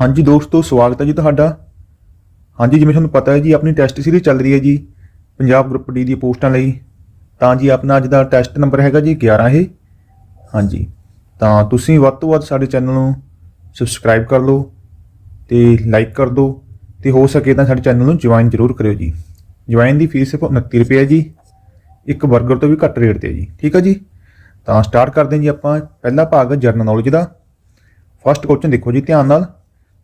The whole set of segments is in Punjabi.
ਹਾਂਜੀ ਦੋਸਤੋ, ਸਵਾਗਤ ਹੈ ਜੀ ਤੁਹਾਡਾ। ਹਾਂਜੀ, ਜਿਵੇਂ ਤੁਹਾਨੂੰ ਪਤਾ ਹੈ ਜੀ, ਆਪਣੀ ਟੈਸਟ ਸੀਰੀਜ਼ ਚੱਲ ਰਹੀ ਹੈ ਜੀ, ਪੰਜਾਬ ਗਰੁੱਪ ਡੀ ਦੀ ਪੋਸਟਾਂ ਲਈ। ਤਾਂ ਜੀ, ਆਪਣਾ ਅੱਜ ਦਾ ਟੈਸਟ ਨੰਬਰ ਹੈਗਾ ਜੀ 11 ਇਹ। ਹਾਂਜੀ, ਤਾਂ ਤੁਸੀਂ ਵੱਧ ਤੋਂ ਵੱਧ ਸਾਡੇ ਚੈਨਲ ਨੂੰ ਸਬਸਕ੍ਰਾਈਬ ਕਰ ਲਓ ਤੇ ਲਾਈਕ ਕਰ ਦਿਓ ਤੇ ਹੋ ਸਕੇ ਤਾਂ ਸਾਡੇ ਚੈਨਲ ਨੂੰ ਜੁਆਇਨ ਜ਼ਰੂਰ ਕਰਿਓ ਜੀ। ਜੁਆਇਨ ਦੀ ਫੀਸ ਸਿਰਫ 29 ਰੁਪਏ ਹੈ ਜੀ, ਇੱਕ 버ਗਰ ਤੋਂ ਵੀ ਘੱਟ ਰੇਟ ਤੇ ਹੈ ਜੀ। ਠੀਕ ਹੈ ਜੀ? ਤਾਂ ਸਟਾਰਟ ਕਰਦੇ ਹਾਂ ਜੀ ਆਪਾਂ, ਪਹਿਲਾ ਭਾਗ ਜਰਨਲ ਨੌਲੇਜ ਦਾ। ਫਸਟ ਕੁਐਸਚਨ ਦੇਖੋ ਜੀ, ਧਿਆਨ ਨਾਲ।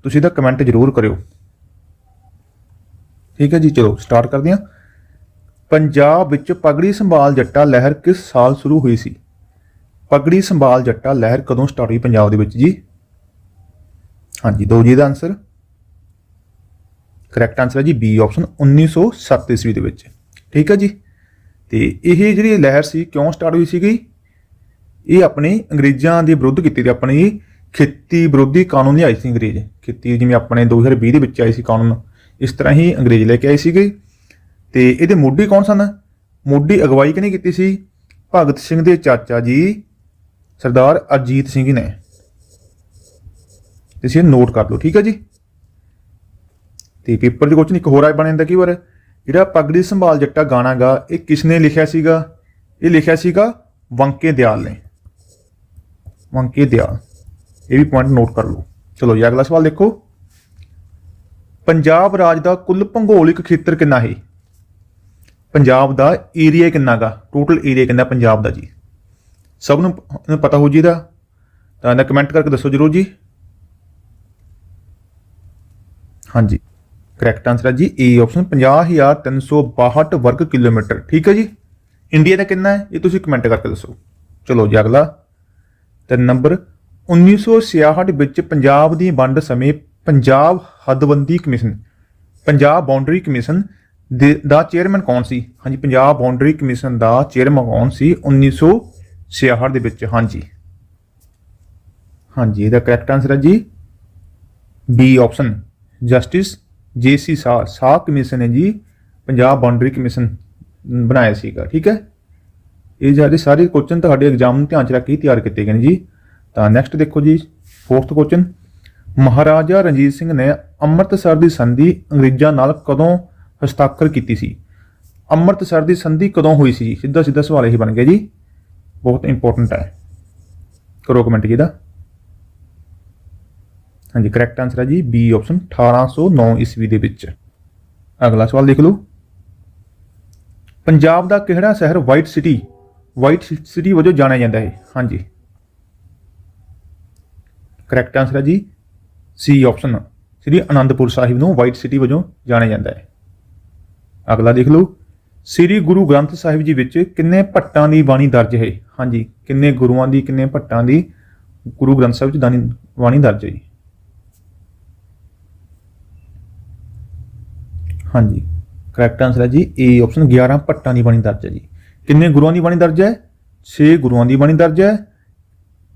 ਤੁਸੀਂ ਇਹਦਾ ਕਮੈਂਟ ਜ਼ਰੂਰ ਕਰਿਓ। ਠੀਕ ਹੈ ਜੀ, ਚਲੋ ਸਟਾਰਟ ਕਰਦੇ ਹਾਂ। ਪੰਜਾਬ ਵਿੱਚ ਪਗੜੀ ਸੰਭਾਲ ਜੱਟਾ ਲਹਿਰ ਕਿਸ ਸਾਲ ਸ਼ੁਰੂ ਹੋਈ ਸੀ? ਪਗੜੀ ਸੰਭਾਲ ਜੱਟਾ ਲਹਿਰ ਕਦੋਂ ਸਟਾਰਟ ਹੋਈ ਪੰਜਾਬ ਦੇ ਵਿੱਚ ਜੀ? ਹਾਂਜੀ, ਦੋ ਜੀ ਦਾ ਆਨਸਰ ਕਰੈਕਟ ਆਨਸਰ ਹੈ ਜੀ ਬੀ ਆਪਸ਼ਨ 1907 ਈਸਵੀ ਦੇ ਵਿੱਚ। ਠੀਕ ਹੈ ਜੀ, ਤੇ ਇਹ ਜਿਹੜੀ ਲਹਿਰ ਸੀ, ਕਿਉਂ ਸਟਾਰਟ ਹੋਈ ਸੀਗੀ? ਇਹ ਆਪਣੇ ਅੰਗਰੇਜ਼ਾਂ ਦੇ ਵਿਰੁੱਧ ਕੀਤੀ ਤੇ ਆਪਣੇ ਖੇਤੀ ਵਿਰੋਧੀ ਕਾਨੂੰਨ ਲਿਆਏ ਸੀ ਅੰਗਰੇਜ਼। ਖੇਤੀ ਜਿਵੇਂ ਆਪਣੇ 2020 ਦੇ ਵਿੱਚ ਆਏ ਸੀ ਕਾਨੂੰਨ, ਇਸ ਤਰ੍ਹਾਂ ਹੀ ਅੰਗਰੇਜ਼ ਲੈ ਕੇ ਆਏ ਸੀਗੇ। ਤੇ ਇਹਦੇ ਮੋਢੀ ਕੌਣ ਸਨ? ਮੋਢੀ ਅਗਵਾਈ ਕਿਹਨੇ ਕੀਤੀ ਸੀ? ਭਗਤ ਸਿੰਘ ਦੇ ਚਾਚਾ ਜੀ, ਸਰਦਾਰ ਅਜੀਤ ਸਿੰਘ ਨੇ। ਤੁਸੀਂ ਇਹ ਨੋਟ ਕਰ ਲਓ, ਠੀਕ ਹੈ ਜੀ? ਤੇ ਪੇਪਰ ਦੇ ਕੁਐਸਚਨ ਇੱਕ ਹੋਰ ਆ ਬਣ ਜਾਂਦਾ ਕਈ ਵਾਰ? ਜਿਹੜਾ ਪਗੜੀ ਸੰਭਾਲ ਜੱਟਾ ਗਾਣਾ ਗਾ, ਇਹ ਕਿਸ ਨੇ ਲਿਖਿਆ ਸੀਗਾ? ਇਹ ਲਿਖਿਆ ਸੀਗਾ ਵੰਕੇ ਦਿਆਲ ਨੇ। ਵੰਕੇ ਦਿਆਲ। ਇਹ ਵੀ ਪੁਆਇੰਟ ਨੋਟ ਕਰ ਲਓ। ਚਲੋ ਜੀ, ਅਗਲਾ ਸਵਾਲ ਦੇਖੋ। ਪੰਜਾਬ ਰਾਜ ਦਾ ਕੁੱਲ ਭੂਗੋਲਿਕ ਖੇਤਰ ਕਿੰਨਾ ਹੈ? ਪੰਜਾਬ ਦਾ ਏਰੀਆ ਕਿੰਨਾ ਗਾ? ਟੋਟਲ ਏਰੀਆ ਕਿੰਨਾ ਪੰਜਾਬ ਦਾ ਜੀ? ਸਭ ਨੂੰ ਇਹਨੂੰ ਪਤਾ ਹੋ ਜੀ ਇਹਦਾ। ਤਾਂ ਇਹਦਾ ਕਮੈਂਟ ਕਰਕੇ ਦੱਸੋ ਜਰੂਰ ਜੀ। ਹਾਂਜੀ ਕਰੈਕਟ ਆਨਸਰ ਹੈ ਜੀ। ਏ ਆਪਸ਼ਨ 50362 ਵਰਗ ਕਿਲੋਮੀਟਰ। ਠੀਕ ਹੈ ਜੀ? ਇੰਡੀਆ ਦਾ ਕਿੰਨਾ ਹੈ? ਇਹ ਤੁਸੀਂ ਕਮੈਂਟ ਕਰਕੇ ਦੱਸੋ। ਚਲੋ ਜੀ, ਅਗਲਾ। ਤੇ ਨੰਬਰ 1966 ਵਿੱਚ ਪੰਜਾਬ ਦੀ ਵੰਡ ਸਮੇਂ ਪੰਜਾਬ ਹੱਦਬੰਦੀ ਕਮਿਸ਼ਨ, ਪੰਜਾਬ ਬਾਉਂਡਰੀ ਕਮਿਸ਼ਨ ਦੇ- ਦਾ ਚੇਅਰਮੈਨ ਕੌਣ ਸੀ? ਹਾਂਜੀ, ਪੰਜਾਬ ਬਾਉਂਡਰੀ ਕਮਿਸ਼ਨ ਦਾ ਚੇਅਰਮੈਨ ਕੌਣ ਸੀ? 1966 ਦੇ ਵਿੱਚ, ਹਾਂਜੀ। ਹਾਂਜੀ, ਇਹਦਾ ਕਰੈਕਟ ਆਨਸਰ ਹੈ ਜੀ ਬੀ ਆਪਸ਼ਨ ਜਸਟਿਸ ਜੇਸੀ ਸਾਹ ਸਾਹ ਕਮਿਸ਼ਨ ਹੈ ਜੀ, ਪੰਜਾਬ ਬਾਉਂਡਰੀ ਕਮਿਸ਼ਨ ਬਣਾਇਆ ਸੀਗਾ, ਠੀਕ ਹੈ? ਇਹ ਜਿਹੜੇ ਸਾਰੇ ਕੁਐਸਚਨ ਤੁਹਾਡੇ ਐਗਜ਼ਾਮ ਨੂੰ ਧਿਆਨ ਚ ਰੱਖ ਕੇ ਤਿਆਰ ਕੀਤੇ ਗਏ ਨੇ ਜੀ। ਤਾਂ ਨੈਕਸਟ ਦੇਖੋ ਜੀ ਫੋਰਥ ਕੁਐਸਚਨ ਮਹਾਰਾਜਾ ਰਣਜੀਤ ਸਿੰਘ ਨੇ ਅੰਮ੍ਰਿਤਸਰ ਦੀ ਸੰਧੀ ਅੰਗਰੇਜ਼ਾਂ ਨਾਲ ਕਦੋਂ ਹਸਤਾਖਰ ਕੀਤੀ ਸੀ? ਅੰਮ੍ਰਿਤਸਰ ਦੀ ਸੰਧੀ ਕਦੋਂ ਹੋਈ ਸੀ? ਸਿੱਧਾ ਸਿੱਧਾ ਸਵਾਲ ਇਹ ਬਣ ਗਿਆ ਜੀ। ਬਹੁਤ ਇੰਪੋਰਟੈਂਟ ਹੈ। ਕਰੋ ਕਮੈਂਟ ਜੀ ਦਾ ਹਾਂਜੀ ਕਰੈਕਟ ਆਨਸਰ ਹੈ ਜੀ ਬੀ ਆਪਸ਼ਨ 1809 ਈਸਵੀ ਦੇ ਵਿੱਚ। ਅਗਲਾ ਸਵਾਲ ਦੇਖ ਲਓ। ਪੰਜਾਬ ਦਾ ਕਿਹੜਾ ਸ਼ਹਿਰ ਵਾਈਟ ਸਿਟੀ ਵਾਈਟ ਸਿਟੀ ਵਜੋਂ ਜਾਣਿਆ ਜਾਂਦਾ ਹੈ? ਹਾਂਜੀ। ਕਰੈਕਟ ਆਨਸਰ ਹੈ ਜੀ ਸੀ ਆਪਸ਼ਨ ਸ੍ਰੀ ਅਨੰਦਪੁਰ ਸਾਹਿਬ ਨੂੰ ਵਾਈਟ ਸਿਟੀ ਵਜੋਂ ਜਾਣਿਆ ਜਾਂਦਾ ਹੈ। ਅਗਲਾ ਦੇਖ ਲਓ। ਸ੍ਰੀ ਗੁਰੂ ਗ੍ਰੰਥ ਸਾਹਿਬ ਜੀ ਵਿੱਚ ਕਿੰਨੇ ਭੱਟਾਂ ਦੀ ਬਾਣੀ ਦਰਜ ਹੈ? ਹਾਂਜੀ, ਕਿੰਨੇ ਗੁਰੂਆਂ ਦੀ, ਕਿੰਨੇ ਭੱਟਾਂ ਦੀ ਗੁਰੂ ਗ੍ਰੰਥ ਸਾਹਿਬ ਵਿੱਚ ਦਾਨੀ ਬਾਣੀ ਦਰਜ ਹੈ ਜੀ। ਹਾਂਜੀ ਕਰੈਕਟ ਆਨਸਰ ਹੈ ਜੀ ਏ ਆਪਸ਼ਨ 11 ਭੱਟਾਂ ਦੀ ਬਾਣੀ ਦਰਜ ਹੈ ਜੀ। ਕਿੰਨੇ ਗੁਰੂਆਂ ਦੀ ਬਾਣੀ ਦਰਜ ਹੈ? 6 ਗੁਰੂਆਂ ਦੀ ਬਾਣੀ ਦਰਜ ਹੈ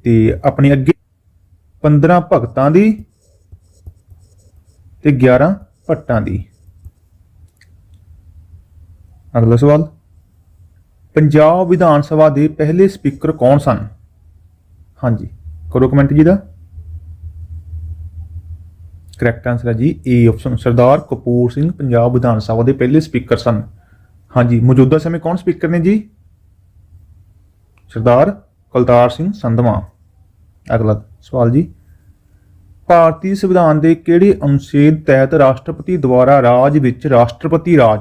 ਤੇ ਆਪਣੇ ਅੱਗੇ 15 ਭਗਤਾਂ ਦੀ ਤੇ 11 ਭੱਟਾਂ ਦੀ। ਅਗਲਾ ਸਵਾਲ। ਪੰਜਾਬ ਵਿਧਾਨ ਸਭਾ ਦੇ ਪਹਿਲੇ ਸਪੀਕਰ ਕੌਣ ਸਨ? ਹਾਂਜੀ, ਕਰੋ ਕਮੈਂਟ ਜੀ ਦਾ। ਕਰੈਕਟ ਆਨਸਰ ਹੈ ਜੀ ਏ ਆਪਸ਼ਨ ਸਰਦਾਰ ਕਪੂਰ ਸਿੰਘ ਪੰਜਾਬ ਵਿਧਾਨ ਸਭਾ ਦੇ ਪਹਿਲੇ ਸਪੀਕਰ ਸਨ। ਹਾਂਜੀ, ਮੌਜੂਦਾ ਸਮੇਂ ਕੌਣ ਸਪੀਕਰ ਨੇ ਜੀ? ਸਰਦਾਰ ਕੁਲਤਾਰ ਸਿੰਘ ਸੰਧਵਾ। ਅਗਲਾ ਸਵਾਲ ਜੀ। ਭਾਰਤੀ ਸੰਵਿਧਾਨ ਦੇ ਕਿਹੜੇ ਅਨੁਛੇਦ ਤਹਿਤ ਰਾਸ਼ਟਰਪਤੀ ਦੁਆਰਾ ਰਾਜ ਵਿੱਚ ਰਾਸ਼ਟਰਪਤੀ ਰਾਜ,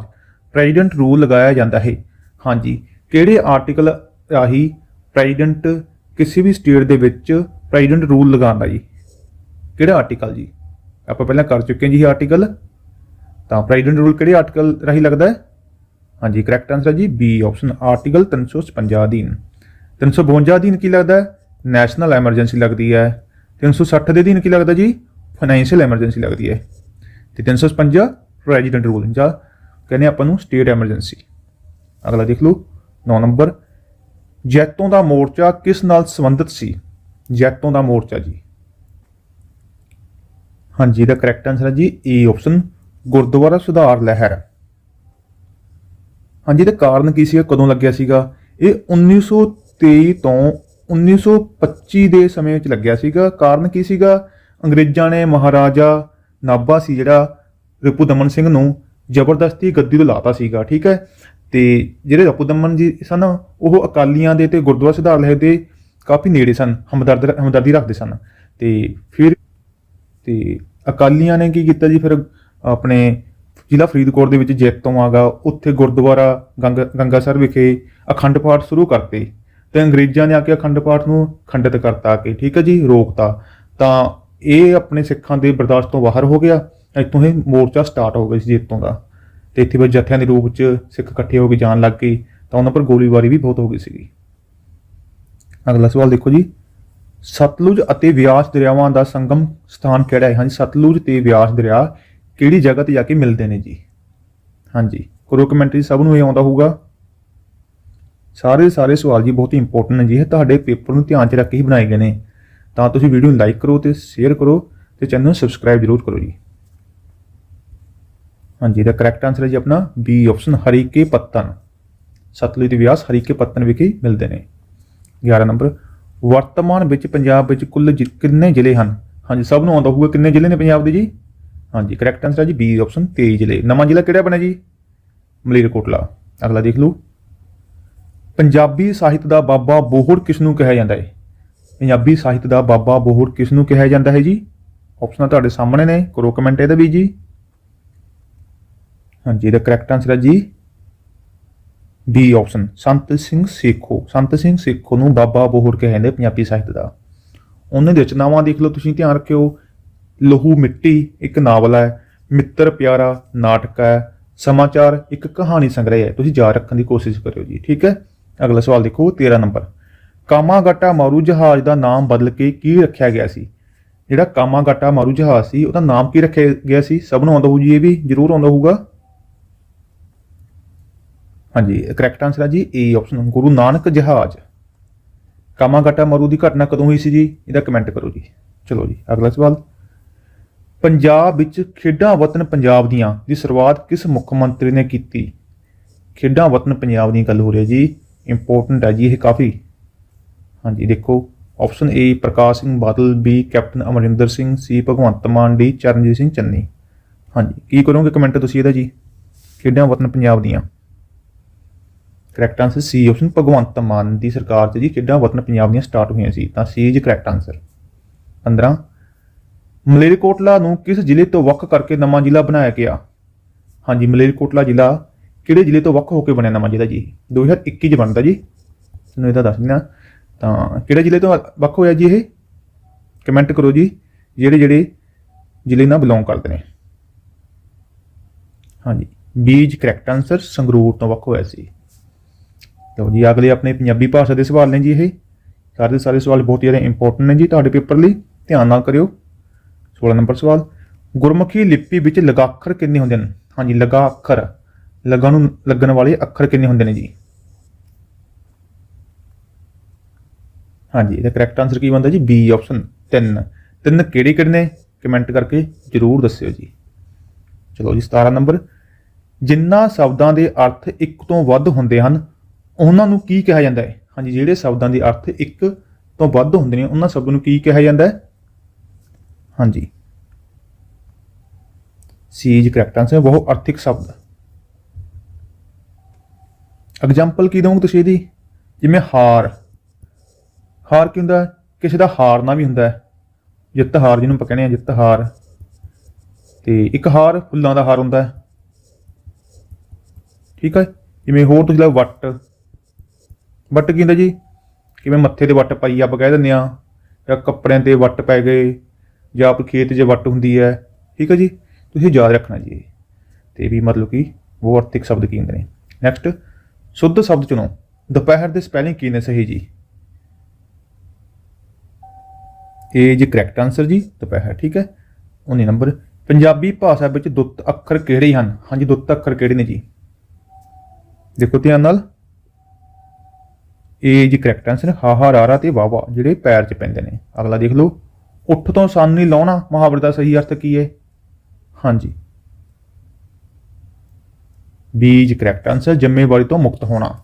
ਪ੍ਰੈਜ਼ੀਡੈਂਟ ਰੂਲ ਲਗਾਇਆ ਜਾਂਦਾ ਹੈ? ਹਾਂਜੀ ਕਿਹੜੇ ਆਰਟੀਕਲ ਰਾਹੀਂ ਪ੍ਰੈਜ਼ੀਡੈਂਟ ਕਿਸੇ ਵੀ ਸਟੇਟ ਦੇ ਵਿੱਚ ਪ੍ਰੈਜ਼ੀਡੈਂਟ ਰੂਲ ਲਗਾਉਂਦਾ ਜੀ? ਕਿਹੜਾ ਆਰਟੀਕਲ ਜੀ? ਆਪਾਂ ਪਹਿਲਾਂ ਕਰ ਚੁੱਕੇ ਹਾਂ ਜੀ ਇਹ ਆਰਟੀਕਲ। ਤਾਂ ਪ੍ਰੈਜ਼ੀਡੈਂਟ ਰੂਲ ਕਿਹੜੇ ਆਰਟੀਕਲ ਰਾਹੀਂ ਲੱਗਦਾ ਹੈ? ਹਾਂਜੀ ਕਰੈਕਟ ਆਨਸਰ ਹੈ ਜੀ ਬੀ ਆਪਸ਼ਨ ਆਰਟੀਕਲ 356 ਅਧੀਨ। 352 ਅਧੀਨ ਕੀ ਲੱਗਦਾ ਹੈ? ਨੈਸ਼ਨਲ ਐਮਰਜੈਂਸੀ ਲੱਗਦੀ ਹੈ। 360 ਦੇ ਦਿਨ ਕੀ ਲੱਗਦਾ ਜੀ? ਫਾਈਨੈਂਸ਼ੀਅਲ ਐਮਰਜੈਂਸੀ ਲੱਗਦੀ ਹੈ। ਤੇ 356 ਪ੍ਰੈਜ਼ੀਡੈਂਟ ਰੂਲ ਜਾਂ ਕਹਿੰਦੇ ਆਪਾਂ ਨੂੰ ਸਟੇਟ ਐਮਰਜੈਂਸੀ ਅਗਲਾ ਦੇਖ ਲਓ 9 ਨੰਬਰ। ਜੈਤੋਂ ਦਾ ਮੋਰਚਾ ਕਿਸ ਨਾਲ ਸੰਬੰਧਿਤ ਸੀ? ਜੈਤੋਂ ਦਾ ਮੋਰਚਾ ਜੀ। ਹਾਂਜੀ, ਇਹਦਾ ਕਰੈਕਟ ਆਨਸਰ ਹੈ ਜੀ ਏ ਆਪਸ਼ਨ ਗੁਰਦੁਆਰਾ ਸੁਧਾਰ ਲਹਿਰ। ਹਾਂਜੀ, ਇਹਦਾ ਕਾਰਨ ਕੀ ਸੀਗਾ? ਕਦੋਂ ਲੱਗਿਆ ਸੀਗਾ? ਇਹ 1923 ਤੋਂ 1925 ਦੇ ਸਮੇਂ ਵਿੱਚ ਲੱਗਿਆ ਸੀਗਾ। ਕਾਰਨ ਕੀ ਸੀਗਾ? ਅੰਗਰੇਜ਼ਾਂ ਨੇ ਮਹਾਰਾਜਾ ਨਾਭਾ ਸੀ, ਜਿਹੜਾ ਰਿਪੂ ਦਮਨ ਸਿੰਘ ਨੂੰ ਜ਼ਬਰਦਸਤੀ ਗੱਦੀ ਤੋਂ ਲਾਤਾ ਸੀਗਾ, ਠੀਕ ਹੈ? ਤੇ ਜਿਹੜੇ ਰਿਪੂ ਦਮਨ ਜੀ ਸਨ, ਉਹ ਅਕਾਲੀਆਂ ਦੇ ਤੇ ਗੁਰਦੁਆਰਾ ਸੁਧਾਰ ਲਹਿਰ ਦੇ ਕਾਫੀ ਨੇੜੇ ਸਨ, ਹਮਦਰਦ, ਹਮਦਰਦੀ ਰੱਖਦੇ ਸਨ। ਤੇ ਫਿਰ, ਤੇ ਅਕਾਲੀਆਂ ਨੇ ਕੀ ਕੀਤਾ ਜੀ? ਫਿਰ ਆਪਣੇ ਜ਼ਿਲ੍ਹਾ ਫਰੀਦਕੋਟ ਦੇ ਵਿੱਚ ਜੈਤੋਂ ਆਗਾ ਉੱਥੇ ਗੁਰਦੁਆਰਾ ਗੰਗਾ ਸਰ ਵਿਖੇ ਅਖੰਡ ਪਾਠ ਸ਼ੁਰੂ ਕਰਤੇ। ਤੇ ਅੰਗਰੇਜ਼ਾਂ ਨੇ ਆ ਕੇ ਅਖੰਡ ਪਾਠ ਨੂੰ ਖੰਡਿਤ ਕਰਤਾ ਕਿ, ਠੀਕ ਹੈ ਜੀ, ਰੋਕਤਾ। ਤਾਂ ਇਹ ਆਪਣੇ ਸਿੱਖਾਂ ਦੇ ਬਰਦਾਸ਼ਤ ਤੋਂ ਬਾਹਰ ਹੋ ਗਿਆ। ਇੱਥੋਂ ਇਹ ਮੋਰਚਾ ਸਟਾਰਟ ਹੋ ਗਿਆ ਸੀ ਜੈਤੋਂ ਦਾ। ਤੇ ਇੱਥੇ ਫਿਰ ਜਥਿਆਂ ਦੇ ਰੂਪ ਵਿੱਚ ਸਿੱਖ ਇਕੱਠੇ ਹੋ ਕੇ ਜਾਣ ਲੱਗ ਗਏ। ਤਾਂ ਉਹਨਾਂ ਪਰ ਗੋਲੀਬਾਰੀ ਵੀ ਬਹੁਤ ਹੋ ਗਈ ਸੀਗੀ। ਅਗਲਾ ਸਵਾਲ ਦੇਖੋ ਜੀ। ਸਤਲੁਜ ਅਤੇ ਵਿਆਸ ਦਰਿਆਵਾਂ ਦਾ ਸੰਗਮ ਸਥਾਨ ਕਿਹੜਾ ਹੈ? ਹਾਂਜੀ, ਸਤਲੁਜ ਤੇ ਵਿਆਸ ਦਰਿਆ ਕਿਹੜੀ ਜਗ੍ਹਾ ਤੇ ਜਾ ਕੇ ਮਿਲਦੇ ਨੇ ਜੀ? ਹਾਂਜੀ, ਕਰੋ ਕਮੈਂਟਰੀ, ਸਭ ਨੂੰ ਇਹ ਆਉਂਦਾ ਹੋਊਗਾ। ਸਾਰੇ ਸਾਰੇ ਸਵਾਲ ਜੀ ਬਹੁਤ ਹੀ ਇੰਪੋਰਟੈਂਟ ਨੇ ਜੀ, ਇਹ ਤੁਹਾਡੇ ਪੇਪਰ ਨੂੰ ਧਿਆਨ 'ਚ ਰੱਖ ਕੇ ਹੀ ਬਣਾਏ ਗਏ ਨੇ। ਤਾਂ ਤੁਸੀਂ ਵੀਡੀਓ ਨੂੰ ਲਾਈਕ ਕਰੋ ਤੇ ਸ਼ੇਅਰ ਕਰੋ ਤੇ ਚੈਨਲ ਨੂੰ ਸਬਸਕ੍ਰਾਈਬ ਜ਼ਰੂਰ ਕਰੋ ਜੀ। ਹਾਂਜੀ ਦਾ ਕਰੈਕਟ ਆਨਸਰ ਹੈ ਜੀ ਆਪਣਾ ਬੀ ਆਪਸ਼ਨ ਹਰੀਕੇ ਪੱਤਨ ਸਤਲੁਜ ਤੇ ਬਿਆਸ, ਹਰੀਕੇ ਪੱਤਨ ਵਿਖੇ ਮਿਲਦੇ ਨੇ। 11 ਨੰਬਰ, ਵਰਤਮਾਨ ਵਿੱਚ ਪੰਜਾਬ ਵਿੱਚ ਕੁੱਲ ਜ਼ਿ- ਕਿੰਨੇ ਜ਼ਿਲ੍ਹੇ ਹਨ? ਹਾਂਜੀ, ਸਭ ਨੂੰ ਆਉਂਦਾ ਹੋਊਗਾ ਕਿੰਨੇ ਜ਼ਿਲ੍ਹੇ ਨੇ ਪੰਜਾਬ ਦੇ ਜੀ? ਹਾਂਜੀ ਕਰੈਕਟ ਆਨਸਰ ਹੈ ਜੀ ਬੀ ਆਪਸ਼ਨ 23 ਜ਼ਿਲ੍ਹੇ। ਨਵਾਂ ਜ਼ਿਲ੍ਹਾ ਕਿਹੜਾ ਬਣਿਆ ਜੀ? ਮਲੇਰਕੋਟਲਾ। ਅਗਲਾ ਦੇਖ ਲਓ। ਪੰਜਾਬੀ ਸਾਹਿਤ ਦਾ ਬਾਬਾ ਬੋਹੜ ਕਿਸ ਨੂੰ ਕਿਹਾ ਜਾਂਦਾ ਹੈ? ਪੰਜਾਬੀ ਸਾਹਿਤ ਦਾ ਬਾਬਾ ਬੋਹੜ ਕਿਸ ਨੂੰ ਕਿਹਾ ਜਾਂਦਾ ਹੈ ਜੀ? ਆਪਸ਼ਨਾਂ ਤੁਹਾਡੇ ਸਾਹਮਣੇ ਨੇ, ਕਰੋ ਕਮੈਂਟ ਇਹਦਾ ਵੀ ਜੀ। ਹਾਂਜੀ, ਇਹਦਾ ਕਰੈਕਟ ਆਨਸਰ ਹੈ ਜੀ। B option Sant Singh Sekhon. ਸੰਤ ਸਿੰਘ ਸੇਖੋ ਨੂੰ ਬਾਬਾ ਬੋਹੜ ਕਿਹਾ ਜਾਂਦਾ ਪੰਜਾਬੀ ਸਾਹਿਤ ਦਾ। ਉਹਨਾਂ ਦੇ ਰਚਨਾਵਾਂ ਦੇਖ ਲਓ, ਤੁਸੀਂ ਧਿਆਨ ਰੱਖਿਓ। ਲਹੂ ਮਿੱਟੀ ਇੱਕ ਨਾਵਲ ਹੈ, ਮਿੱਤਰ ਪਿਆਰਾ ਨਾਟਕ ਹੈ, ਸਮਾਚਾਰ ਇੱਕ ਕਹਾਣੀ ਸੰਗ੍ਰਹਿ ਹੈ। ਤੁਸੀਂ ਯਾਦ ਰੱਖਣ ਦੀ ਕੋਸ਼ਿਸ਼ ਕਰਿਓ ਜੀ, ਠੀਕ ਹੈ? ਅਗਲਾ ਸਵਾਲ ਦੇਖੋ 13 ਨੰਬਰ। ਕਾਮਾਗਾਟਾ ਮਾਰੂ ਜਹਾਜ਼ ਦਾ ਨਾਮ ਬਦਲ ਕੇ ਕੀ ਰੱਖਿਆ ਗਿਆ ਸੀ? ਜਿਹੜਾ ਕਾਮਾਗਾਟਾ ਮਾਰੂ ਜਹਾਜ਼ ਸੀ, ਉਹਦਾ ਨਾਮ ਕੀ ਰੱਖਿਆ ਗਿਆ ਸੀ? ਸਭ ਨੂੰ ਆਉਂਦਾ ਹੋਊ ਜੀ ਇਹ ਵੀ, ਜ਼ਰੂਰ ਆਉਂਦਾ ਹੋਊਗਾ। ਹਾਂਜੀ ਕਰੈਕਟ ਆਨਸਰ ਹੈ ਜੀ ਏ ਆਪਸ਼ਨ ਗੁਰੂ ਨਾਨਕ ਜਹਾਜ਼। ਕਾਮਾਗਾਟਾ ਮਾਰੂ ਦੀ ਘਟਨਾ ਕਦੋਂ ਹੋਈ ਸੀ ਜੀ? ਇਹਦਾ ਕਮੈਂਟ ਕਰੋ ਜੀ। ਚਲੋ ਜੀ, ਅਗਲਾ ਸਵਾਲ। ਪੰਜਾਬ ਵਿੱਚ ਖੇਡਾਂ ਵਤਨ ਪੰਜਾਬ ਦੀਆਂ ਦੀ ਸ਼ੁਰੂਆਤ ਕਿਸ ਮੁੱਖ ਮੰਤਰੀ ਨੇ ਕੀਤੀ? ਖੇਡਾਂ ਵਤਨ ਪੰਜਾਬ ਦੀ ਗੱਲ ਹੋ ਰਹੀ ਹੈ ਜੀ। ਇੰਪੋਰਟੈਂਟ ਹੈ ਜੀ ਇਹ ਕਾਫੀ। ਹਾਂਜੀ, ਦੇਖੋ option A Prakash Singh Badal B captain Amarinder Singh C Bhagwant Mann D Charanjit Singh Channi. ਹਾਂਜੀ, ਕੀ ਕਰੋਗੇ ਕਮੈਂਟ ਤੁਸੀਂ ਇਹਦਾ ਜੀ? ਖੇਡਾਂ ਵਤਨ ਪੰਜਾਬ ਦੀਆਂ। Correct answer C option Bhagwant Mann ਦੀ ਸਰਕਾਰ 'ਚ ਜੀ ਖੇਡਾਂ ਵਤਨ ਪੰਜਾਬ ਦੀਆਂ ਸਟਾਰਟ ਹੋਈਆਂ ਸੀ, ਤਾਂ C is correct answer 15 Malerkotla ਨੂੰ ਕਿਸ ਜ਼ਿਲ੍ਹੇ ਤੋਂ ਵੱਖ ਕਰਕੇ ਨਵਾਂ ਜ਼ਿਲ੍ਹਾ ਬਣਾਇਆ ਗਿਆ? ਹਾਂਜੀ, ਮਲੇਰਕੋਟਲਾ ਜ਼ਿਲ੍ਹਾ ਕਿਹੜੇ ਜ਼ਿਲ੍ਹੇ ਤੋਂ ਵੱਖ ਹੋ ਕੇ ਬਣਿਆ ਨਵਾਂ ਜ਼ਿਲ੍ਹਾ ਜੀ? 2021 ਚ ਬਣਦਾ ਜੀ। ਤੁਹਾਨੂੰ ਇਹਦਾ ਦੱਸ ਦਿੰਦਾ ਤਾਂ ਕਿਹੜੇ ਜ਼ਿਲ੍ਹੇ ਤੋਂ ਵੱਖ ਹੋਇਆ ਜੀ ਇਹ? ਕਮੈਂਟ ਕਰੋ ਜੀ। ਜਿਹੜੇ ਜਿਹੜੇ ਜ਼ਿਲ੍ਹੇ ਨਾਲ ਬਿਲੋਂਗ ਕਰਦੇ ਨੇ। ਹਾਂਜੀ ਬੀਜ ਕਰੈਕਟ ਆਨਸਰ ਸੰਗਰੂਰ ਤੋਂ ਵੱਖ ਹੋਇਆ ਸੀ। ਲਓ ਜੀ, ਅਗਲੇ ਆਪਣੇ ਪੰਜਾਬੀ ਭਾਸ਼ਾ ਦੇ ਸਵਾਲ ਨੇ ਜੀ ਇਹ। ਸਾਰੇ ਸਾਰੇ ਸਵਾਲ ਬਹੁਤ ਜ਼ਿਆਦਾ ਇੰਪੋਰਟੈਂਟ ਨੇ ਜੀ ਤੁਹਾਡੇ ਪੇਪਰ ਲਈ। ਧਿਆਨ ਨਾਲ ਕਰਿਓ। 16 ਨੰਬਰ ਸਵਾਲ। ਗੁਰਮੁਖੀ ਲਿਪੀ ਵਿੱਚ ਲਗਾਖਰ ਕਿੰਨੇ ਹੁੰਦੇ ਨੇ ਹਾਂਜੀ ਲਗਾਖਰ। ਲੱਗਣ ਨੂੰ ਲੱਗਣ ਵਾਲੇ ਅੱਖਰ ਕਿੰਨੇ ਹੁੰਦੇ ਨੇ ਜੀ? ਹਾਂਜੀ, ਇਹਦਾ ਕਰੈਕਟ ਆਨਸਰ ਕੀ ਬਣਦਾ ਜੀ? ਬੀ ਆਪਸ਼ਨ 3 ਤਿੰਨ ਕਿਹੜੇ ਕਿਹੜੇ ਨੇ? ਕਮੈਂਟ ਕਰਕੇ ਜਰੂਰ ਦੱਸਿਓ ਜੀ। ਚਲੋ ਜੀ 17 ਨੰਬਰ। ਜਿੰਨਾ ਸ਼ਬਦਾਂ ਦੇ ਅਰਥ ਇੱਕ ਤੋਂ ਵੱਧ ਹੁੰਦੇ ਹਨ, ਉਹਨਾਂ ਨੂੰ ਕੀ ਕਿਹਾ ਜਾਂਦਾ ਹੈ? ਹਾਂਜੀ, ਜਿਹੜੇ ਸ਼ਬਦਾਂ ਦੇ ਅਰਥ ਇੱਕ ਤੋਂ ਵੱਧ ਹੁੰਦੇ ਨੇ, ਉਹਨਾਂ ਸ਼ਬਦ ਨੂੰ ਕੀ ਕਿਹਾ ਜਾਂਦਾ ਹੈ? ਹਾਂਜੀ। ਸੀ ਇਜ਼ ਕਰੈਕਟ ਆਨਸਰ ਉਹ ਅਰਥਿਕ ਸ਼ਬਦ। ਐਗਜ਼ਾਮਪਲ ਕੀ ਦਵਾਂਗੇ ਤੁਸੀਂ ਇਹਦੀ? ਜਿਵੇਂ ਹਾਰ। ਹਾਰ ਕੀ ਹੁੰਦਾ? ਕਿਸੇ ਦਾ ਹਾਰਨਾ ਵੀ ਹੁੰਦਾ। ਹੈ ਜਿੱਤ ਹਾਰ ਜਿਹਨੂੰ ਆਪਾਂ ਕਹਿੰਦੇ ਆ ਜਿੱਤ ਹਾਰ। ਤੇ ਇੱਕ ਹਾਰ ਫੁੱਲਾਂ ਦਾ ਹਾਰ ਹੁੰਦਾ। ਹੈ ਠੀਕ ਹੈ ਜਿਵੇਂ ਹੋਰ ਤੁਸੀਂ ਲਾ ਵੱਟ। ਵੱਟ ਕੀ ਹੁੰਦਾ ਜੀ? ਕਿਵੇਂ ਮੱਥੇ ਤੇ ਵੱਟ ਪਾਈ ਆਪਾਂ ਕਹਿ ਦਿੰਦੇ ਆ ਜਾਂ ਕੱਪੜਿਆਂ ਤੇ ਵੱਟ ਪੈ ਗਏ। ਜਾਂ ਆਪ ਖੇਤ 'ਚ ਵੱਟ ਹੁੰਦੀ ਹੈ। ਠੀਕ ਹੈ ਜੀ? ਤੁਸੀਂ ਯਾਦ ਰੱਖਣਾ ਜੀ ਇਹ। ਤੇ ਵੀ ਮਤਲਬ ਕਿ ਉਹ ਅਰਥਿਕ ਸ਼ਬਦ ਕੀ ਹੁੰਦੇ ਨੇ? ਨੈਕਸਟ ਸ਼ੁੱਧ ਸ਼ਬਦ ਚੁਣੋ। ਦੁਪਹਿਰ ਦੇ ਸਪੈਲਿੰਗ ਕੀ ਨੇ ਸਹੀ ਜੀ? ਇਹ ਜੀ ਕਰੈਕਟ ਆਨਸਰ ਜੀ, ਦੁਪਹਿਰ, ਠੀਕ ਹੈ? 19 ਨੰਬਰ, ਪੰਜਾਬੀ ਭਾਸ਼ਾ ਵਿੱਚ ਦੁੱਤ ਅੱਖਰ ਕਿਹੜੇ ਹਨ? ਹਾਂਜੀ, ਦੁੱਤ ਅੱਖਰ ਕਿਹੜੇ ਨੇ ਜੀ? ਦੇਖੋ ਧਿਆਨ ਨਾਲ। ਇਹ ਜੀ ਕਰੈਕਟ ਆਨਸਰ ਹਾਹਾ ਰਾਰਾ ਤੇ ਵਾਵਾ ਜਿਹੜੇ ਪੈਰ 'ਚ ਪੈਂਦੇ ਨੇ। ਅਗਲਾ ਦੇਖ ਲਓ। ਉੱਠ ਤੋਂ ਸੰਨ ਨਹੀਂ ਲਾਉਣਾ ਮੁਹਾਵਰੇ ਦਾ ਸਹੀ ਅਰਥ ਕੀ ਹੈ? ਹਾਂਜੀ। ਬੀਜ ਕਰੈਕਟ ਆਨਸਰ ਜ਼ਿੰਮੇਵਾਰੀ ਤੋਂ ਮੁਕਤ ਹੋਣਾ।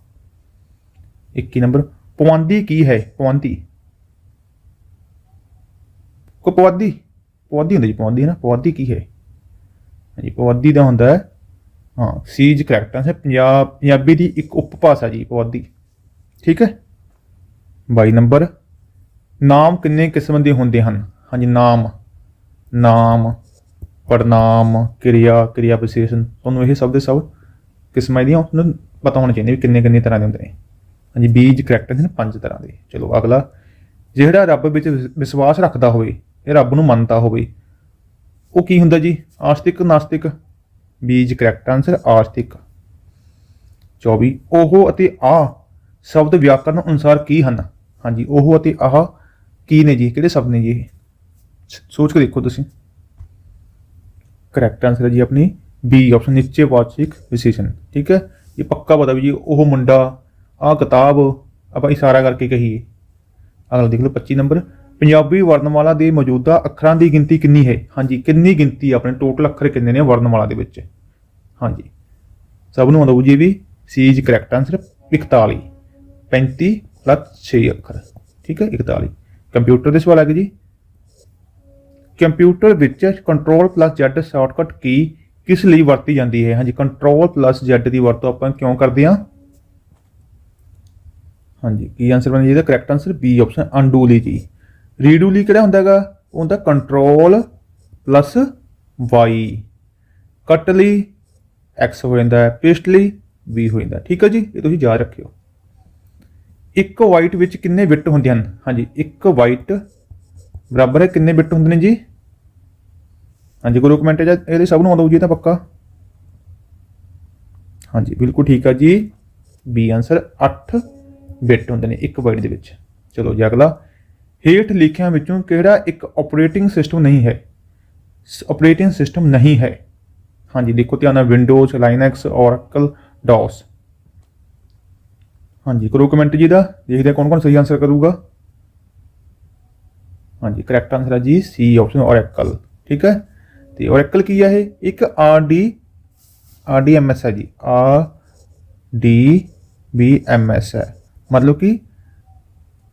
21 ਨੰਬਰ ਪਵੰਦੀ ਕੀ ਹੈ? ਪਵੰਦੀ ਕੋ ਪਵੰਦੀ ਪੁਆਧੀ ਹੁੰਦਾ ਜੀ ਪੁਆਧੀ ਨਾ। ਪੁਆਧੀ ਕੀ ਹੈ? ਹਾਂਜੀ, ਪੁਆਧੀ ਦਾ ਹੁੰਦਾ ਹੈ, ਹਾਂ, ਸੀਜ ਕਰੈਕਟ ਹੈ ਪੰਜਾਬ, ਪੰਜਾਬੀ ਦੀ ਇੱਕ ਉਪਭਾਸ਼ਾ ਜੀ, ਪੁਆਧੀ। ਠੀਕ ਹੈ? 22 ਨੰਬਰ ਨਾਮ ਕਿੰਨੇ ਕਿਸਮ ਦੇ ਹੁੰਦੇ ਹਨ? ਹਾਂਜੀ, ਨਾਮ। ਨਾਮ ਪੜਨਾਮ ਕਿਰਿਆ ਕਿਰਿਆ ਵਿਸ਼ੇਸ਼ਣ ਤੁਹਾਨੂੰ ਇਹ ਸਭ ਦੇ ਸਭ ਕਿਸਮਾਂ ਦੀਆਂ, ਉਹਨਾਂ ਨੂੰ ਪਤਾ ਹੋਣਾ ਚਾਹੀਦਾ ਵੀ ਕਿੰਨੇ ਕਿੰਨੇ ਤਰ੍ਹਾਂ ਦੇ ਹੁੰਦੇ ਨੇ। ਹਾਂਜੀ, ਬੀਜ ਕਰੈਕਟਰ ਨੇ ਪੰਜ ਤਰ੍ਹਾਂ ਦੇ। ਚਲੋ, ਅਗਲਾ। ਜਿਹੜਾ ਰੱਬ ਵਿੱਚ ਵਿਸ਼ਵਾਸ ਰੱਖਦਾ ਹੋਵੇ, ਇਹ ਰੱਬ ਨੂੰ ਮੰਨਦਾ ਹੋਵੇ, ਉਹ ਕੀ ਹੁੰਦਾ ਜੀ? ਆਸਤਿਕ, ਨਾਸਤਿਕ? ਬੀਜ ਕਰੈਕਟ ਆਨਸਰ ਆਸਤਿਕ। 24 ਉਹ ਅਤੇ ਆ ਸ਼ਬਦ ਵਿਆਕਰਨ ਅਨੁਸਾਰ ਕੀ ਹਨ? ਹਾਂਜੀ, ਉਹ ਅਤੇ ਆਹ ਕੀ ਨੇ ਜੀ? ਕਿਹੜੇ ਸ਼ਬਦ ਨੇ ਜੀ ਇਹ? ਸੋਚ ਕੇ ਦੇਖੋ ਤੁਸੀਂ। ਕਰੈਕਟ ਆਨਸਰ ਹੈ ਜੀ ਆਪਣੀ। ਬੀ ਆਪਸ਼ਨ ਨਿਸ਼ਚੈ ਵਾਚਿਕ ਵਿਸ਼ੇਸ਼ਣ ਠੀਕ ਹੈ? ਇਹ ਪੱਕਾ ਪਤਾ ਵੀ ਜੀ, ਉਹ ਮੁੰਡਾ, ਆਹ ਕਿਤਾਬ, ਆਪਾਂ ਇਸ਼ਾਰਾ ਕਰਕੇ ਕਹੀਏ। ਅਗਲਾ ਦੇਖ ਲਓ 25 ਨੰਬਰ। ਪੰਜਾਬੀ ਵਰਣਮਾਲਾ ਦੇ ਮੌਜੂਦਾ ਅੱਖਰਾਂ ਦੀ ਗਿਣਤੀ ਕਿੰਨੀ ਹੈ? ਹਾਂਜੀ, ਕਿੰਨੀ ਗਿਣਤੀ ਆਪਣੇ ਟੋਟਲ ਅੱਖਰ ਕਿੰਨੇ ਨੇ ਵਰਣਮਾਲਾ ਦੇ ਵਿੱਚ? ਹਾਂਜੀ। ਸਭ ਨੂੰ ਆਉਂਦਾ ਜੀ ਵੀ ਸੀ ਇਜ਼ ਕਰੈਕਟ ਆਨਸਰ 41 35 6 ਅੱਖਰ, ਠੀਕ ਹੈ? 41 ਕੰਪਿਊਟਰ ਦੇ ਸਵਾਲ ਆ ਗਏ ਜੀ। ਕੰਪਿਊਟਰ ਵਿੱਚ ਕੰਟਰੋਲ Z ਸ਼ਾਰਟਕਟ ਕੀ ਕਿਸ ਲਈ ਵਰਤੀ ਜਾਂਦੀ ਹੈ? ਹਾਂਜੀ ਕੰਟਰੋਲ ਪਲੱਸ Z ਦੀ ਵਰਤੋਂ ਆਪਾਂ ਕਿਉਂ ਕਰਦੇ ਹਾਂ? ਹਾਂਜੀ, ਕੀ ਆਨਸਰ ਬਣ ਜਾਏਗਾ correct answer B option undo ਲਈ ਜੀ ਰੀਡੂ ਲਈ ਕਿਹੜਾ ਹੁੰਦਾ ਹੈਗਾ? ਉਹ ਹੁੰਦਾ ਕੰਟਰੋਲ ਪਲੱਸ y. ਕੱਟ ਲਈ x ਹੋ ਜਾਂਦਾ ਹੈ ਪੇਸਟ ਲਈ v ਹੋ ਜਾਂਦਾ। ਠੀਕ ਹੈ ਜੀ? ਇਹ ਤੁਸੀਂ ਯਾਦ ਰੱਖਿਓ। ਇੱਕ ਵਾਈਟ ਵਿੱਚ ਕਿੰਨੇ ਬਿੱਟ ਹੁੰਦੇ ਹਨ? ਹਾਂਜੀ, ਇੱਕ ਵਾਈਟ ਬਰਾਬਰ ਹੈ? ਕਿੰਨੇ ਬਿੱਟ ਹੁੰਦੇ ਨੇ ਜੀ? ਹਾਂਜੀ ਗੁਰੂ ਕਮੈਂਟ ਇਹਦੇ ਸਭ ਨੂੰ ਆਉਂਦਾ ਹੋਊ ਜੀ ਤਾਂ ਪੱਕਾ? ਹਾਂਜੀ, ਬਿਲਕੁਲ ਠੀਕ ਆ ਜੀ। ਬੀ ਆਨਸਰ 8 ਬਿੱਟ ਹੁੰਦੇ ਨੇ ਇੱਕ ਬਾਈਟ ਦੇ ਵਿੱਚ। ਚਲੋ ਜੀ, ਅਗਲਾ। ਹੇਠ ਲਿਖਿਆਂ ਵਿੱਚੋਂ ਕਿਹੜਾ ਇੱਕ ਆਪਰੇਟਿੰਗ ਸਿਸਟਮ ਨਹੀਂ ਹੈ? ਆਪਰੇਟਿੰਗ ਸਿਸਟਮ ਨਹੀਂ ਹੈ। ਹਾਂਜੀ, ਦੇਖੋ ਧਿਆਨ ਨਾਲ ਵਿੰਡੋਜ਼ ਲਾਈਨੈਕਸ ਔਰਕਲ ਡੌਸ ਹਾਂਜੀ ਕਰੋ ਕਮੈਂਟ ਜੀ ਦਾ, ਦੇਖਦੇ ਕੌਣ ਕੌਣ ਸਹੀ ਆਨਸਰ ਕਰੂਗਾ। ਹਾਂਜੀ ਕਰੈਕਟ ਆਨਸਰ ਹੈ ਜੀ ਸੀ ਆਪਸ਼ਨ ਔਰਕਲ ਠੀਕ ਹੈ? ਤੇ ਔਰਕਲ ਕੀ ਹੈ ਇਹ? ਇੱਕ R D R D M S ਹੈ ਜੀ। R D B M S ਹੈ ਮਤਲਬ ਕਿ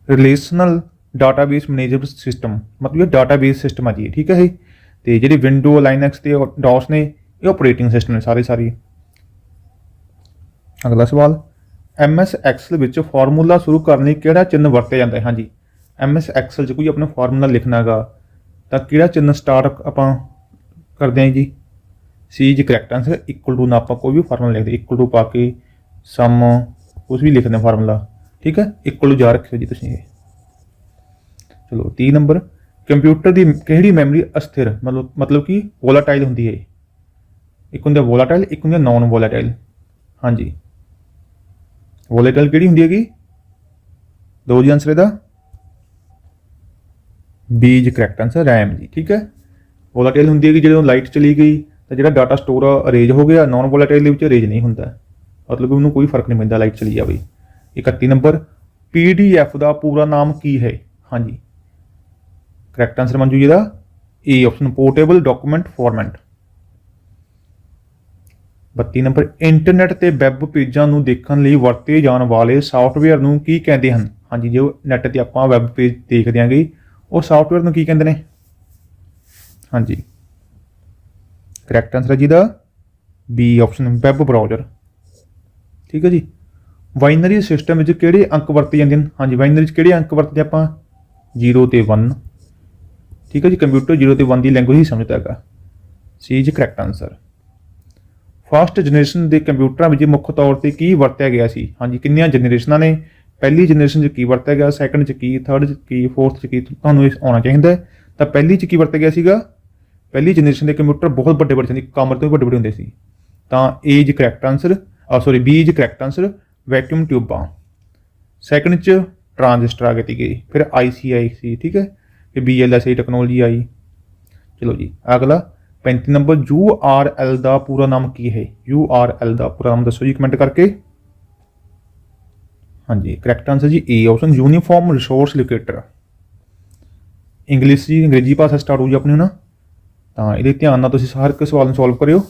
ਰਿਲੇਸ਼ਨਲ ਡਾਟਾਬੇਸ ਮੈਨੇਜਮੈਂਟ ਸਿਸਟਮ ਮਤਲਬ ਇਹ ਡਾਟਾਬੇਸ ਸਿਸਟਮ ਆ ਜੀ, ਠੀਕ ਹੈ ਇਹ? ਤੇ ਜਿਹੜੀ ਵਿੰਡੋ ਲਾਈਨੈਕਸ ਤੇ ਡੌਸ ਨੇ, ਇਹ ਆਪਰੇਟਿੰਗ ਸਿਸਟਮ ਨੇ ਸਾਰੇ ਸਾਰੇ। ਅਗਲਾ ਸਵਾਲ MS ਐਕਸਲ ਵਿੱਚ ਫਾਰਮੂਲਾ ਸ਼ੁਰੂ ਕਰਨ ਲਈ ਕਿਹੜਾ ਚਿੰਨ੍ਹ ਵਰਤਿਆ ਜਾਂਦਾ ਹੈ? ਹਾਂਜੀ MS ਐਕਸਲ 'ਚ ਕੋਈ ਆਪਣਾ ਫਾਰਮੂਲਾ ਲਿਖਣਾ ਹੈਗਾ, ਤਾਂ ਕਿਹੜਾ ਚਿੰਨ੍ਹ ਸਟਾਰਟ ਆਪਾਂ ਕਰਦੇ ਹਾਂ ਜੀ। ਸੀ ਜੀ ਕਰੈਕਟ ਆਨਸਰ ਇਕੁਅਲ ਟੂ ਨਾ ਆਪਾਂ ਕੋਈ ਵੀ ਫਾਰਮੂਲਾ ਲਿਖਦੇ ਇਕੁਅਲ ਟੂ ਪਾ ਕੇ ਸਮ ਕੁਝ ਵੀ ਲਿਖਦੇ ਫਾਰਮੂਲਾ ਠੀਕ ਹੈ? ਇਕੁਅਲ ਟੂ ਜਾ ਰੱਖਿਓ ਜੀ ਤੁਸੀਂ ਇਹ। ਚਲੋ 30 ਨੰਬਰ ਕੰਪਿਊਟਰ ਦੀ ਕਿਹੜੀ ਮੈਮਰੀ ਅਸਥਿਰ, ਮਤਲਬ ਮਤਲਬ ਕਿ ਵੋਲਾਟਾਈਲ ਹੁੰਦੀ ਹੈ ਇੱਕ ਹੁੰਦਾ ਵੋਲਾਟਾਈਲ ਇੱਕ ਹੁੰਦਾ ਨਾਨ ਵੋਲਾਟਾਈਲ ਹਾਂਜੀ। ਵੋਲੇਟਾਈਲ ਕਿਹੜੀ ਹੁੰਦੀ ਹੈਗੀ? ਦੋ ਜੀ ਆਨਸਰ ਇਹਦਾ। ਬੀਜ ਕਰੈਕਟ ਆਨਸਰ ਰੈਮ ਜੀ, ਠੀਕ ਹੈ? ਵੋਲੇਟਾਈਲ ਹੁੰਦੀ ਹੈਗੀ ਜਦੋਂ ਲਾਈਟ ਚਲੀ ਗਈ ਤਾਂ ਜਿਹੜਾ ਡਾਟਾ ਸਟੋਰ ਅਰੇਂਜ ਹੋ ਗਿਆ ਨਾਨ ਵੋਲੇਟਾਈਲ ਦੇ ਵਿੱਚ ਅਰੇਂਜ ਨਹੀਂ ਹੁੰਦਾ। ਮਤਲਬ ਉਹਨੂੰ ਕੋਈ ਫ਼ਰਕ ਨਹੀਂ ਪੈਂਦਾ ਲਾਈਟ ਚਲੀ ਜਾਵੇ 31 ਨੰਬਰ PDF ਦਾ ਪੂਰਾ ਨਾਮ ਕੀ ਹੈ? ਹਾਂਜੀ। Correct answer Manju ji the? A option portable document format 32 number internet ਤੇ ਵੈਬ ਪੇਜਾਂ ਨੂੰ ਦੇਖਣ ਲਈ ਵਰਤੇ ਜਾਣ ਵਾਲੇ ਸਾਫਟਵੇਅਰ ਨੂੰ ਕੀ ਕਹਿੰਦੇ ਹਨ? ਹਾਂਜੀ, ਜੋ ਨੈਟ ਤੇ ਆਪਾਂ ਵੈਬ ਪੇਜ ਦੇਖਦੇ ਆਂਗੇ, ਉਹ ਸਾਫਟਵੇਅਰ ਨੂੰ ਕੀ ਕਹਿੰਦੇ ਨੇ? ਹਾਂਜੀ। ਕਰੈਕਟ ਆਨਸਰ ਹੈ ਜੀ ਦਾ ਬੀ ਆਪਸ਼ਨ ਵੈਬ ਬਰਾਊਜ਼ਰ ਠੀਕ ਹੈ ਜੀ? ਬਾਈਨਰੀ ਸਿਸਟਮ ਵਿੱਚ ਕਿਹੜੇ ਅੰਕ ਵਰਤੇ ਜਾਂਦੇ ਹਨ? ਹਾਂਜੀ ਬਾਈਨਰੀ 'ਚ ਕਿਹੜੇ ਅੰਕ ਵਰਤਦੇ ਆਪਾਂ? 0 ਤੇ 1 ਠੀਕ ਹੈ ਜੀ? ਕੰਪਿਊਟਰ 0 ਤੇ 1 ਦੀ ਲੈਂਗੁਏਜ ਹੀ ਸਮਝਦਾ ਹੈਗਾ। ਸੀ ਜੀ ਕਰੈਕਟ ਆਨਸਰ ਫਸਟ ਜਨਰੇਸ਼ਨ ਦੇ ਕੰਪਿਊਟਰਾਂ ਵਿੱਚ ਮੁੱਖ ਤੌਰ ਤੇ ਕੀ ਵਰਤਿਆ ਗਿਆ ਸੀ? ਹਾਂਜੀ, ਕਿੰਨੀਆਂ ਜਨਰੇਸ਼ਨਾਂ ਨੇ? ਪਹਿਲੀ ਜਨਰੇਸ਼ਨ 'ਚ ਕੀ ਵਰਤਿਆ ਗਿਆ? ਸੈਕੰਡ 'ਚ ਕੀ? ਥਰਡ 'ਚ ਕੀ? ਫੋਰਥ 'ਚ ਕੀ? ਤੁਹਾਨੂੰ ਇਹ ਆਉਣਾ ਚਾਹੀਦਾ ਤਾਂ ਪਹਿਲੀ 'ਚ ਕੀ ਵਰਤਿਆ ਗਿਆ ਸੀਗਾ? ਪਹਿਲੀ ਜਨਰੇਸ਼ਨ ਦੇ ਕੰਪਿਊਟਰ ਬਹੁਤ ਵੱਡੇ ਵੱਡੇ ਸੀ ਕਮਰ ਤੋਂ ਵੀ ਵੱਡੇ ਵੱਡੇ ਹੁੰਦੇ ਸੀ। ਤਾਂ ਏ ਇਜ਼ ਕਰੈਕਟ ਆਨਸਰ ਆ sorry B is correct answer vacuum ਟਿਊਬਾਂ second 'ਚ ਟਰਾਂਜ਼ਿਸਟਰ ਆ ਗਏ ਗਈ ਫਿਰ ਆਈਸੀ ਆਈ ਸੀ, ਠੀਕ ਹੈ? ਫਿਰ ਬੀਐਲਐਸਆਈ ਟੈਕਨੋਲੋਜੀ ਆਈ। ਚਲੋ ਜੀ, ਅਗਲਾ 35 ਨੰਬਰ ਯੂ ਆਰ ਐਲ ਦਾ ਪੂਰਾ ਨਾਮ ਕੀ ਹੈ? ਯੂ ਆਰ ਐਲ ਦਾ ਪੂਰਾ ਨਾਮ ਦੱਸੋ ਜੀ ਕਮੈਂਟ ਕਰਕੇ। ਹਾਂਜੀ ਕਰੈਕਟ ਆਨਸਰ ਜੀ A option uniform resource locator English ਜੀ, ਅੰਗਰੇਜ਼ੀ ਭਾਸ਼ਾ ਸਟਾਰਟ ਹੋ ਆਪਣੀ ਨਾ ਤਾਂ ਇਹਦੇ ਧਿਆਨ ਨਾਲ ਤੁਸੀਂ ਹਰ ਇੱਕ ਸਵਾਲ ਨੂੰ ਸੋਲਵ ਕਰਿਓ।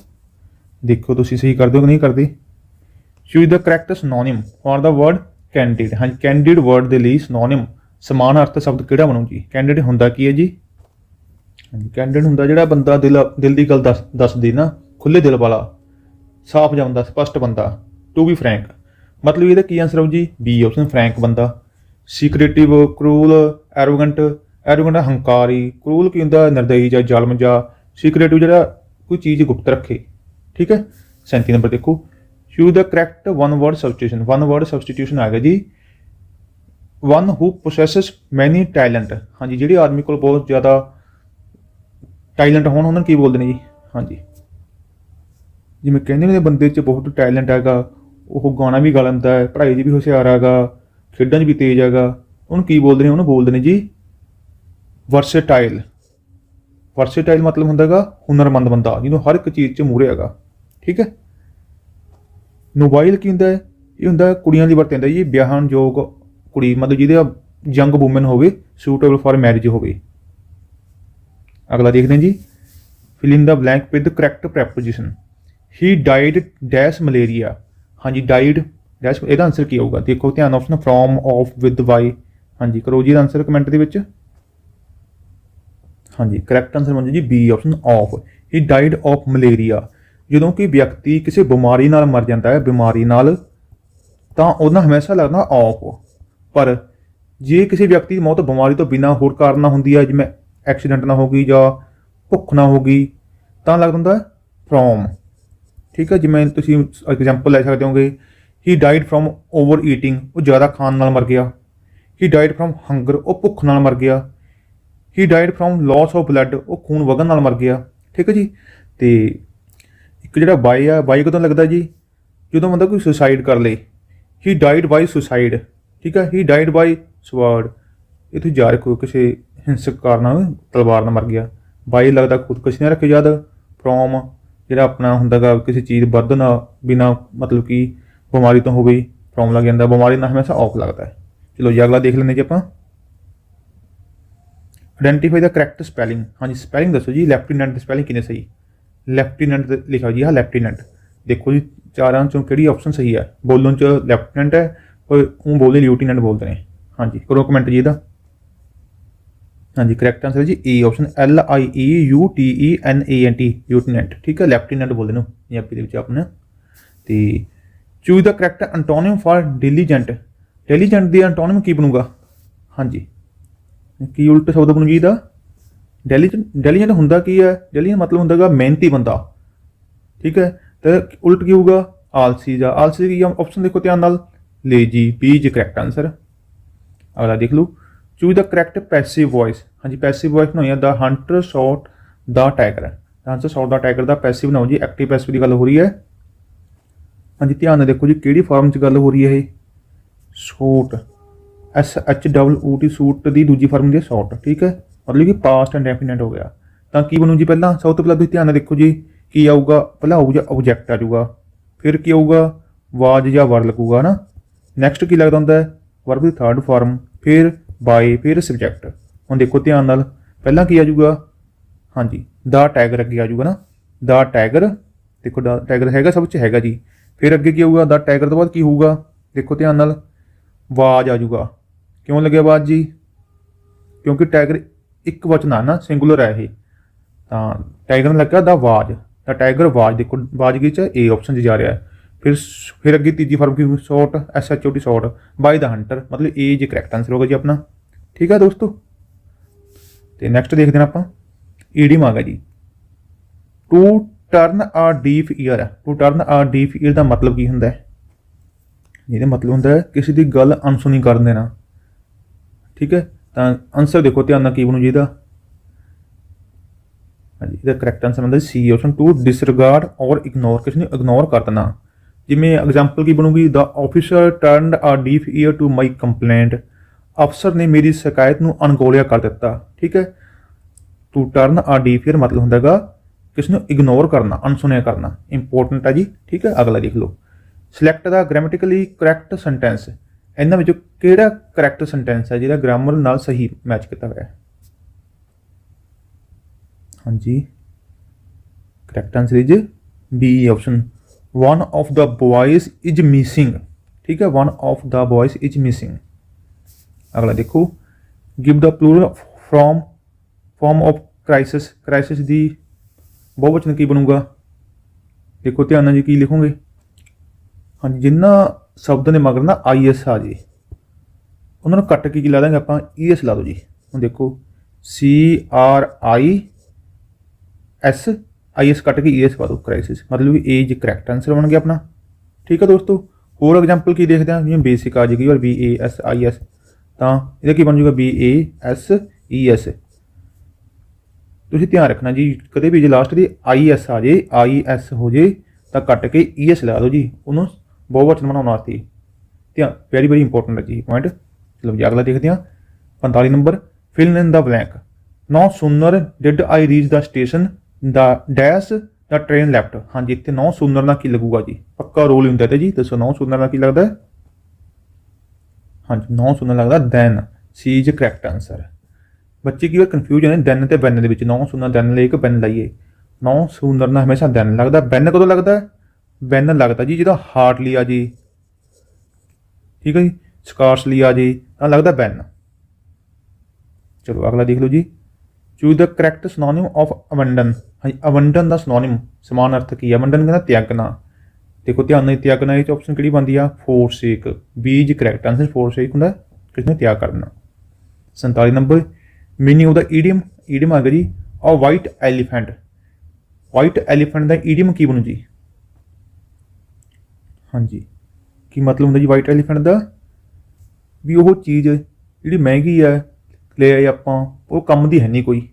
ਦੇਖੋ ਤੁਸੀਂ ਸਹੀ ਕਰਦੇ ਹੋ ਕਿ ਨਹੀਂ ਕਰਦੇ। Choose the correct synonym for the word candid ਹਾਂਜੀ ਕੈਂਡੀਡ ਵਰਡ ਦੇ ਲਈ ਸਿਨੋਨਿਮ ਸਮਾਨ ਅਰਥ ਸ਼ਬਦ ਕਿਹੜਾ ਬਣੂ ਜੀ? ਕੈਂਡੀਡ ਹੁੰਦਾ ਕੀ ਹੈ ਜੀ? ਹਾਂਜੀ ਕੈਂਡਿਡ ਹੁੰਦਾ ਜਿਹੜਾ ਬੰਦਾ ਦਿਲ ਦਿਲ ਦੀ ਗੱਲ ਦੱਸ, ਦੱਸਦੀ ਨਾ ਖੁੱਲੇ ਦਿਲ ਵਾਲਾ, ਸਾਫ਼ ਜਾਂਦਾ ਸਪਸ਼ਟ ਬੰਦਾ ਟੂ ਬੀ ਫਰੈਂਕ ਮਤਲਬ ਇਹਦਾ ਕੀ ਆਨਸਰ ਹੋਊ ਜੀ? ਬੀ ਆਪਸ਼ਨ ਫਰੈਂਕ ਬੰਦਾ। ਸੀਕ੍ਰੀਟਿਵ ਕਰੂਲ ਐਰੋਗੈਂਟ ਐਰੋਗੈਂਟ ਹੰਕਾਰੀ ਕਰੂਲ ਕੀ ਹੁੰਦਾ? ਨਿਰਦਈ ਜਾਂ ਜ਼ਾਲਮ ਜਾਂ ਸੀਕ੍ਰੀਟਿਵ ਜਿਹੜਾ ਕੋਈ ਚੀਜ਼ ਗੁਪਤ ਰੱਖੇ, ਠੀਕ ਹੈ? 37 ਨੰਬਰ ਦੇਖੋ। Choose the correct one word substitution one word substitution ਆ ਗਿਆ ਜੀ। One who possesses many talent ਹਾਂਜੀ, ਜਿਹੜੇ ਆਦਮੀ ਕੋਲ ਬਹੁਤ ਜ਼ਿਆਦਾ ਟੈਲੈਂਟ ਹੋਣ, ਉਹਨਾਂ ਨੂੰ ਕੀ ਬੋਲਦੇ ਨੇ ਜੀ? ਹਾਂਜੀ। ਜਿਵੇਂ ਕਹਿੰਦੇ ਨੇ ਬੰਦੇ 'ਚ ਬਹੁਤ ਟੈਲੈਂਟ ਹੈਗਾ, ਉਹ ਗਾਣਾ ਵੀ ਗਾ ਲੈਂਦਾ ਹੈ, ਪੜ੍ਹਾਈ 'ਚ ਵੀ ਹੁਸ਼ਿਆਰ ਹੈਗਾ, ਖੇਡਾਂ 'ਚ ਵੀ ਤੇਜ਼ ਹੈਗਾ, ਉਹਨੂੰ ਕੀ ਬੋਲਦੇ ਨੇ? ਉਹਨੂੰ ਬੋਲਦੇ ਨੇ ਜੀ ਵਰਸੇਟਾਈਲ ਵਰਸੇਟਾਈਲ ਮਤਲਬ ਹੁੰਦਾ ਹੈਗਾ, ਹੁਨਰਮੰਦ ਬੰਦਾ, ਜਿਹਨੂੰ ਹਰ ਇੱਕ ਚੀਜ਼ 'ਚ ਮੂਹਰੇ ਹੈਗਾ, ਠੀਕ ਹੈ? ਨੋਬਾਈਲ ਕੀ ਹੁੰਦਾ ਹੈ? ਇਹ ਹੁੰਦਾ ਕੁੜੀਆਂ ਦੀ ਵਰਤਿਆ ਹੁੰਦਾ ਜੀ ਵਿਆਹਣ ਯੋਗ ਕੁੜੀ, ਮਤਲਬ ਜਿਹਦੇ ਯੰਗ ਔਮਨ ਹੋਵੇ ਸੂਟੇਬਲ ਫॉर ਮੈਰਿਜ ਹੋਵੇ। ਅਗਲਾ ਦੇਖਦੇ ਹਾਂ ਜੀ। Fill in the blank with correct preposition he died dash malaria ਹਾਂਜੀ ਡਾਈਡ ਡੈਸ਼ ਇਹਦਾ ਆਨਸਰ ਕੀ ਹੋਊਗਾ ਦੇਖੋ, ਧਿਆਨ option from of with by ਹਾਂਜੀ, ਕਰੋ ਜੀ ਇਹਦਾ ਆਨਸਰ ਕਮੈਂਟ ਦੇ ਵਿੱਚ। ਹਾਂਜੀ correct answer Manju ji B option of he died of malaria ਜਦੋਂ ਕਿ ਵਿਅਕਤੀ ਕਿਸੇ ਬਿਮਾਰੀ ਨਾਲ ਮਰ ਜਾਂਦਾ ਹੈ, ਬਿਮਾਰੀ ਨਾਲ, ਤਾਂ ਉਹਦਾ ਹਮੇਸ਼ਾ ਲੱਗਦਾ ਆਫ ਪਰ ਜੇ ਕਿਸੇ ਵਿਅਕਤੀ ਦੀ ਮੌਤ ਬਿਮਾਰੀ ਤੋਂ ਬਿਨਾਂ ਹੋਰ ਕਾਰਨ ਨਾਲ ਹੁੰਦੀ ਹੈ, ਜਿਵੇਂ ਐਕਸੀਡੈਂਟ ਨਾ ਹੋ ਗਈ ਜਾਂ ਭੁੱਖ ਨਾ ਹੋ ਗਈ, ਤਾਂ ਲੱਗਦਾ ਹੁੰਦਾ ਫਰੋਮ ਠੀਕ ਹੈ, ਜਿਵੇਂ ਤੁਸੀਂ ਐਗਜ਼ਾਮਪਲ ਲੈ ਸਕਦੇ ਹੋਗੇ। He died from over eating ਉਹ ਜ਼ਿਆਦਾ ਖਾਣ ਨਾਲ ਮਰ ਗਿਆ। ਹੀ ਡਾਈਡ ਫਰੋਮ ਹੰਗਰ ਉਹ ਭੁੱਖ ਨਾਲ ਮਰ ਗਿਆ। He died from loss of blood ਉਹ ਖੂਨ ਵਗਣ ਨਾਲ ਮਰ ਗਿਆ। ਠੀਕ ਹੈ ਜੀ? ਤੇ ਇੱਕ ਜਿਹੜਾ ਬਾਈ ਆ, ਬਾਈ ਕਦੋਂ ਲੱਗਦਾ ਜੀ? ਜਦੋਂ ਬੰਦਾ ਕੋਈ ਸੁਸਾਈਡ ਕਰ ਲੇ। ਹੀ ਡਾਈਡ ਬਾਈ ਸੁਸਾਈਡ ਠੀਕ ਹੈ? ਹੀ ਡਾਈਡ ਬਾਈ ਸਵਾਰਡ ਇਹ ਤੁਸੀਂ ਜਾ ਰੱਖੋ ਕਿਸੇ ਹਿੰਸਕ ਕਾਰਨਾਂ ਤਲਵਾਰ ਨਾਲ ਮਰ ਗਿਆ। ਬਾਈ ਲੱਗਦਾ ਖੁਦਕੁਸ਼ੀ ਨਾਲ ਰੱਖੇ ਜਦ ਫਰੋਮ ਜਿਹੜਾ ਆਪਣਾ ਹੁੰਦਾਗਾ ਕਿਸੇ ਚੀਜ਼ ਵਧਣ ਬਿਨਾ ਮਤਲਬ ਕਿ ਬਿਮਾਰੀ ਤੋਂ ਹੋਵੇ ਫਰੋਮ ਲੱਗ ਜਾਂਦਾ। ਬਿਮਾਰੀ ਨਾਲ ਹਮੇਸ਼ਾ ਆਫ ਲੱਗਦਾ। ਹੈ ਚਲੋ ਜੀ, ਅਗਲਾ ਦੇਖ ਲੈਂਦੇ ਜੀ ਆਪਾਂ। ਆਇਡੈਂਟੀਫਾਈ ਦਾ ਕਰੈਕਟ ਸਪੈਲਿੰਗ ਹਾਂਜੀ ਸਪੈਲਿੰਗ ਦੱਸੋ ਜੀ ਲੈਫਟੀਨੈਂਟ ਦੀ ਸਪੈਲਿੰਗ ਕਿਨੇ ਸਹੀ? ਲੈਫਟੀਨੈਂਟ ਲਿਖਿਆ ਜੀ, ਹਾਂ ਲੈਫਟੀਨੈਂਟ ਦੇਖੋ ਜੀ, ਚਾਰਾਂ ਚੋਂ ਕਿਹੜੀ ਆਪਸ਼ਨ ਸਹੀ ਹੈ ਬੋਲਣ ਚ ਲੈਫਟੀਨੈਂਟ ਹੈ ਉਹ ਉਹ ਬੋਲਦੇ ਲਿਊਟੀਨੈਂਟ ਬੋਲਦੇ ਨੇ। ਹਾਂਜੀ, ਕਰੋ ਕਮੈਂਟ ਜੀ ਇਹਦਾ। ਹਾਂਜੀ ਕਰੈਕਟ ਆਨਸਰ ਜੀ A option L I E U T E N A N T lieutenant ਠੀਕ ਹੈ ਲੈਫਟੀਨੈਂਟ ਬੋਲਦੇ ਨੇ ਪੰਜਾਬੀ ਦੇ ਵਿੱਚ ਆਪਣਾ। ਤੇ choose the correct antonym for diligent diligent the antonym ਕੀ ਬਣੂਗਾ? ਹਾਂਜੀ। ਕੀ ਉਲਟ ਸ਼ਬਦ ਬਣੂ ਜੀ ਦਾ? ਡੈਲੀਜੈਂਟ ਡੈਲੀਜੈਂਟ ਹੁੰਦਾ ਕੀ ਹੈ? ਡੈਲੀਜੈਂਟ ਮਤਲਬ ਹੁੰਦਾਗਾ ਮਿਹਨਤੀ ਬੰਦਾ। ਠੀਕ ਹੈ? ਤੇ ਉਲਟ ਕੀ ਹੋਊਗਾ? ਆਲਸੀ ਜਾਂ ਆਲਸੀ ਦੀ ਆਪਸ਼ਨ ਦੇਖੋ ਧਿਆਨ ਨਾਲ। Lazy B is correct answer ਅਗਲਾ ਦੇਖ ਲਓ। Choose the correct passive voice ਹਾਂਜੀ ਪੈਸਿਵ ਵੌਇਸ ਬਣਾਈ ਦਾ ਹੰਟਰ ਸ਼ਾਟ ਦਾ ਟਾਈਗਰ ਦਾ ਆਨਸਰ ਸ਼ਾਟ ਦਾ ਟਾਈਗਰ ਦਾ ਪੈਸਿਵ ਬਣਾਓ ਜੀ। ਐਕਟਿਵ ਪੈਸਿਵ ਦੀ ਗੱਲ ਹੋ ਰਹੀ ਹੈ। ਹਾਂਜੀ, ਧਿਆਨ ਨਾਲ ਦੇਖੋ ਜੀ ਕਿਹੜੀ ਫਾਰਮ 'ਚ ਗੱਲ ਹੋ ਰਹੀ ਹੈ ਇਹ। Shoot S H double O T shoot ਦੀ ਦੂਜੀ ਫਾਰਮ ਹੁੰਦੀ ਹੈ ਸ਼ਾਰਟ ਠੀਕ ਹੈ? ਮਤਲਬ ਕਿ ਪਾਸਟ ਐਂਡ ਡੈਫੀਨਿਟ ਹੋ ਗਿਆ। ਤਾਂ ਕੀ ਬਣੂ ਜੀ ਪਹਿਲਾਂ? ਸਭ ਤੋਂ ਪਹਿਲਾਂ ਤੁਸੀਂ ਧਿਆਨ ਨਾਲ ਦੇਖੋ ਜੀ, ਕੀ ਆਊਗਾ? ਪਹਿਲਾਂ ਆਊਗਾ ਆਬਜੈਕਟ ਆ ਜਾਊਗਾ। ਫਿਰ ਕੀ ਆਊਗਾ? ਵਾਜ ਜਾਂ ਵਰ ਲੱਗੂਗਾ ਨਾ ਨੈਕਸਟ ਕੀ ਲੱਗਦਾ ਹੁੰਦਾ ਹੈ? ਵਰਬ ਦੀ ਥਰਡ ਫਾਰਮ ਫਿਰ ਬਾਈ ਫਿਰ ਸਬਜੈਕਟ ਹੁਣ ਦੇਖੋ ਧਿਆਨ ਨਾਲ, ਪਹਿਲਾਂ ਕੀ ਆ ਜਾਊਗਾ? ਹਾਂਜੀ ਦਾ ਟੈਗਰ ਅੱਗੇ ਆ ਜਾਊਗਾ ਨਾ? ਦਾ ਟੈਗਰ ਦੇਖੋ ਦਾ ਟੈਗਰ ਹੈਗਾ, ਸਭ ਚ ਹੈਗਾ ਜੀ। ਫਿਰ ਅੱਗੇ ਕੀ ਹੋਊਗਾ ਦਾ ਟੈਗਰ ਤੋਂ ਬਾਅਦ ਕੀ ਹੋਊਗਾ? ਦੇਖੋ ਧਿਆਨ ਨਾਲ ਵਾਜ ਆ ਜਾਊਗਾ। ਕਿਉਂ ਲੱਗਿਆ ਆਵਾਜ਼ ਜੀ? ਕਿਉਂਕਿ ਟਾਈਗਰ ਇੱਕ ਵਚਨ ਆ ਨਾ ਸਿੰਗੂਲਰ ਹੈ ਇਹ। ਤਾਂ ਟਾਈਗਰ ਨੂੰ ਲੱਗਾ ਦਾ ਆਵਾਜ਼। ਤਾਂ ਟਾਈਗਰ ਆਵਾਜ਼ ਦੇਖੋ, ਆਵਾਜ਼ ਕੀ ਚ? ਏ ਆਪਸ਼ਨ 'ਚ ਜਾ ਰਿਹਾ ਹੈ। ਫਿਰ ਫਿਰ ਅੱਗੇ ਤੀਜੀ form Ki shot S H O T shot by the hunter ਮਤਲਬ ਏ ਜੀ ਕਰੈਕਟ ਆਨਸਰ ਹੋਗਾ ਜੀ ਆਪਣਾ। ਠੀਕ ਹੈ ਦੋਸਤੋ? ਤੇ ਨੈਕਸਟ ਦੇਖਦੇ ਹਾਂ ਆਪਾਂ। ਈਡੀਮ ਆ ਗਿਆ ਜੀ। To turn a deaf ear to turn a deaf ear ਦਾ ਮਤਲਬ ਕੀ ਹੁੰਦਾ ਹੈ? ਇਹਦਾ ਮਤਲਬ ਹੁੰਦਾ ਹੈ, ਕਿਸੇ ਦੀ ਗੱਲ ਅਣਸੁਣੀ ਕਰ ਦੇਣਾ ਠੀਕ ਹੈ? ਤਾਂ ਆਨਸਰ ਦੇਖੋ ਧਿਆਨ ਨਾਲ ਕੀ ਬਣੂ ਜੀ ਇਹਦਾ। ਹਾਂਜੀ, ਇਹਦਾ ਕਰੈਕਟ ਆਨਸਰ ਹੁੰਦਾ ਸੀ ਆਪਸ਼ਨ ਟੂ ਡਿਸਰਿਗਾਰਡ ਔਰ ਇਗਨੋਰ ਕਿਸੇ ਨੂੰ ਇਗਨੋਰ ਕਰ ਦੇਣਾ। ਜਿਵੇਂ ਐਗਜ਼ਾਮਪਲ ਕੀ ਬਣੂਗੀ? The officer turned a deaf ear to my complaint ਅਫਸਰ ਨੇ ਮੇਰੀ ਸ਼ਿਕਾਇਤ ਨੂੰ ਅਣਗੌਲਿਆ ਕਰ ਦਿੱਤਾ। ਠੀਕ ਹੈ? To turn a deaf ear ਮਤਲਬ ਹੁੰਦਾਗਾ ਕਿਸ ਨੂੰ ਇਗਨੋਰ ਕਰਨਾ, ਅਣਸੁਣਿਆ ਕਰਨਾ। ਇੰਪੋਰਟੈਂਟ ਹੈ ਜੀ। ਠੀਕ ਹੈ? ਅਗਲਾ ਦੇਖ ਲਓ। Select the grammatically correct sentence ਇਹਨਾਂ ਵਿੱਚੋਂ ਕਿਹੜਾ ਕਰੈਕਟ ਸੈਂਟੈਂਸ ਹੈ ਜਿਹੜਾ ਗ੍ਰਾਮਰ ਨਾਲ ਸਹੀ ਮੈਚ ਕੀਤਾ ਹੋਇਆ ਹੈ? ਹਾਂਜੀ। Correct answer is B option one of the boys is missing ਠੀਕ ਹੈ? One of the boys is missing ਅਗਲਾ ਦੇਖੋ। Give the plural from form of crisis crisis ਦੀ ਬਹੁਵਚਨ ਕੀ ਬਣੂਗਾ? ਦੇਖੋ ਧਿਆਨ ਨਾਲ ਜੀ ਕੀ ਲਿਖੋਗੇ। ਹਾਂਜੀ, ਜਿੰਨਾ ਸ਼ਬਦ ਦੇ ਮਗਰ ਨਾ ਆਈਐਸ ਆ ਜੀ। ਉਹਨਾਂ ਨੂੰ ਕੱਟ ਕੇ ਕੀ ਲਾ ਦਾਂਗੇ ਆਪਾਂ? ਈਐਸ ਲਾ ਦਿਓ ਜੀ। ਹੁਣ ਦੇਖੋ, C R I S IS ਕੱਟ ਕੇ ਈਐਸ ਪਾ ਦਿਓ ਕ੍ਰਾਈਸਿਸ ਮਤਲਬ ਵੀ ਏ ਜੀ ਕਰੈਕਟ ਆਨਸਰ ਬਣ ਗਿਆ ਆਪਣਾ। ਠੀਕ ਹੈ ਦੋਸਤੋ? ਹੋਰ ਐਗਜ਼ਾਮਪਲ ਕੀ ਦੇਖਦੇ ਹਾਂ ਜਿਵੇਂ ਬੇਸਿਕ ਆ ਜਾਏਗੀ ਔਰ B A S I S ਤਾਂ ਇਹਦਾ ਕੀ ਬਣ ਜਾਊਗਾ? B A S E S ਤੁਸੀਂ ਧਿਆਨ ਰੱਖਣਾ ਜੀ, ਕਦੇ ਵੀ ਜੇ ਲਾਸਟ ਦੀ ਆਈ ਐਸ ਆ ਜੇ ਆਈ ਐਸ ਹੋ ਜੇ, ਤਾਂ ਕੱਟ ਕੇ ਈ ਐਸ ਲਾ ਦਿਓ ਜੀ। ਉਹਨੂੰ ਬਹੁਵਚਨ ਬਣਾਉਣ ਵਾਸਤੇ। ਧਿਆਨ ਵੈਰੀ ਵੈਰੀ ਇੰਪੋਰਟੈਂਟ ਹੈ ਜੀ ਪੁਆਇੰਟ ਚਲੋ ਜੀ, ਅਗਲਾ ਦੇਖਦੇ ਹਾਂ। 45 number fill in the blank no sooner did I reach the station the dash the train left ਹਾਂਜੀ, ਇੱਥੇ ਨੋ ਸੂਨਰ ਨਾਲ ਕੀ ਲੱਗੂਗਾ ਜੀ? ਪੱਕਾ ਰੋਲ ਹੁੰਦਾ ਤੇ ਜੀ। ਦੱਸੋ, ਨੋ ਸੂਨਰ ਨਾਲ ਕੀ ਲੱਗਦਾ? ਹਾਂਜੀ, ਨੋ ਸੂਨਰ ਲੱਗਦਾ than C is correct answer ਬੱਚੇ ਕੀ ਵਾਰ ਕਨਫਿਊਜ਼ਨ ਹੈ ਦੈਨ ਤੇ ਬੈਨ ਦੇ ਵਿੱਚ। ਨੋ ਸੂਨਰ ਦੈਨ ਲਈ ਇੱਕ ਬੈਨ ਲਾਈਏ। ਨੋ ਸੂਨਰ ਨਾਲ ਹਮੇਸ਼ਾ ਦੈਨ ਲੱਗਦਾ। ਬੈਨ ਕਦੋਂ ਲੱਗਦਾ? ਬੈਨ ਲੱਗਦਾ ਜੀ ਜਦੋਂ ਹਾਰਡਲੀ ਆ ਜੀ। ਠੀਕ ਹੈ ਜੀ? ਸਕਾਰਸਲੀ ਆ ਜੀ, ਤਾਂ ਲੱਗਦਾ ਬੈਨ ਚਲੋ, ਅਗਲਾ ਦੇਖ ਲਓ ਜੀ। Choose the correct synonym of abandon ਹਾਂਜੀ ਅਬੰਡਨ ਦਾ ਸਿਨੋਨਿਮ ਸਮਾਨ ਅਰਥ ਕੀ ਹੈ ਅਬੰਡਨ ਕਹਿੰਦਾ ਤਿਆਗਣਾ। ਦੇਖੋ, ਧਿਆਨ ਨਾਲ ਤਿਆਗਣਾ, ਇਹ ਆਪਸ਼ਨ ਕਿਹੜੀ ਬਣਦੀ ਆ? ਫੋਰਸੇਕ ਬੀਜ ਕਰੈਕਟ ਆਨਸਰ ਫੋਰਸੇਕ ਹੁੰਦਾ ਕਿਸ ਨੂੰ ਤਿਆਗ ਕਰਨਾ। 47 number meaning of the idiom idiom ਆ ਗਿਆ ਜੀ a white elephant white elephant the idiom ਕੀ ਬਣੂ ਜੀ? ਹਾਂਜੀ। ਕੀ ਮਤਲਬ ਹੁੰਦਾ ਜੀ ਵਾਈਟ ਐਲੀਫੈਂਟ ਦਾ? ਵੀ ਉਹ ਚੀਜ਼ ਜਿਹੜੀ ਮਹਿੰਗੀ ਹੈ ਲੈ ਆਏ ਆਪਾਂ, ਉਹ ਕੰਮ ਦੀ ਹੈ ਨਹੀਂ ਕੋਈ।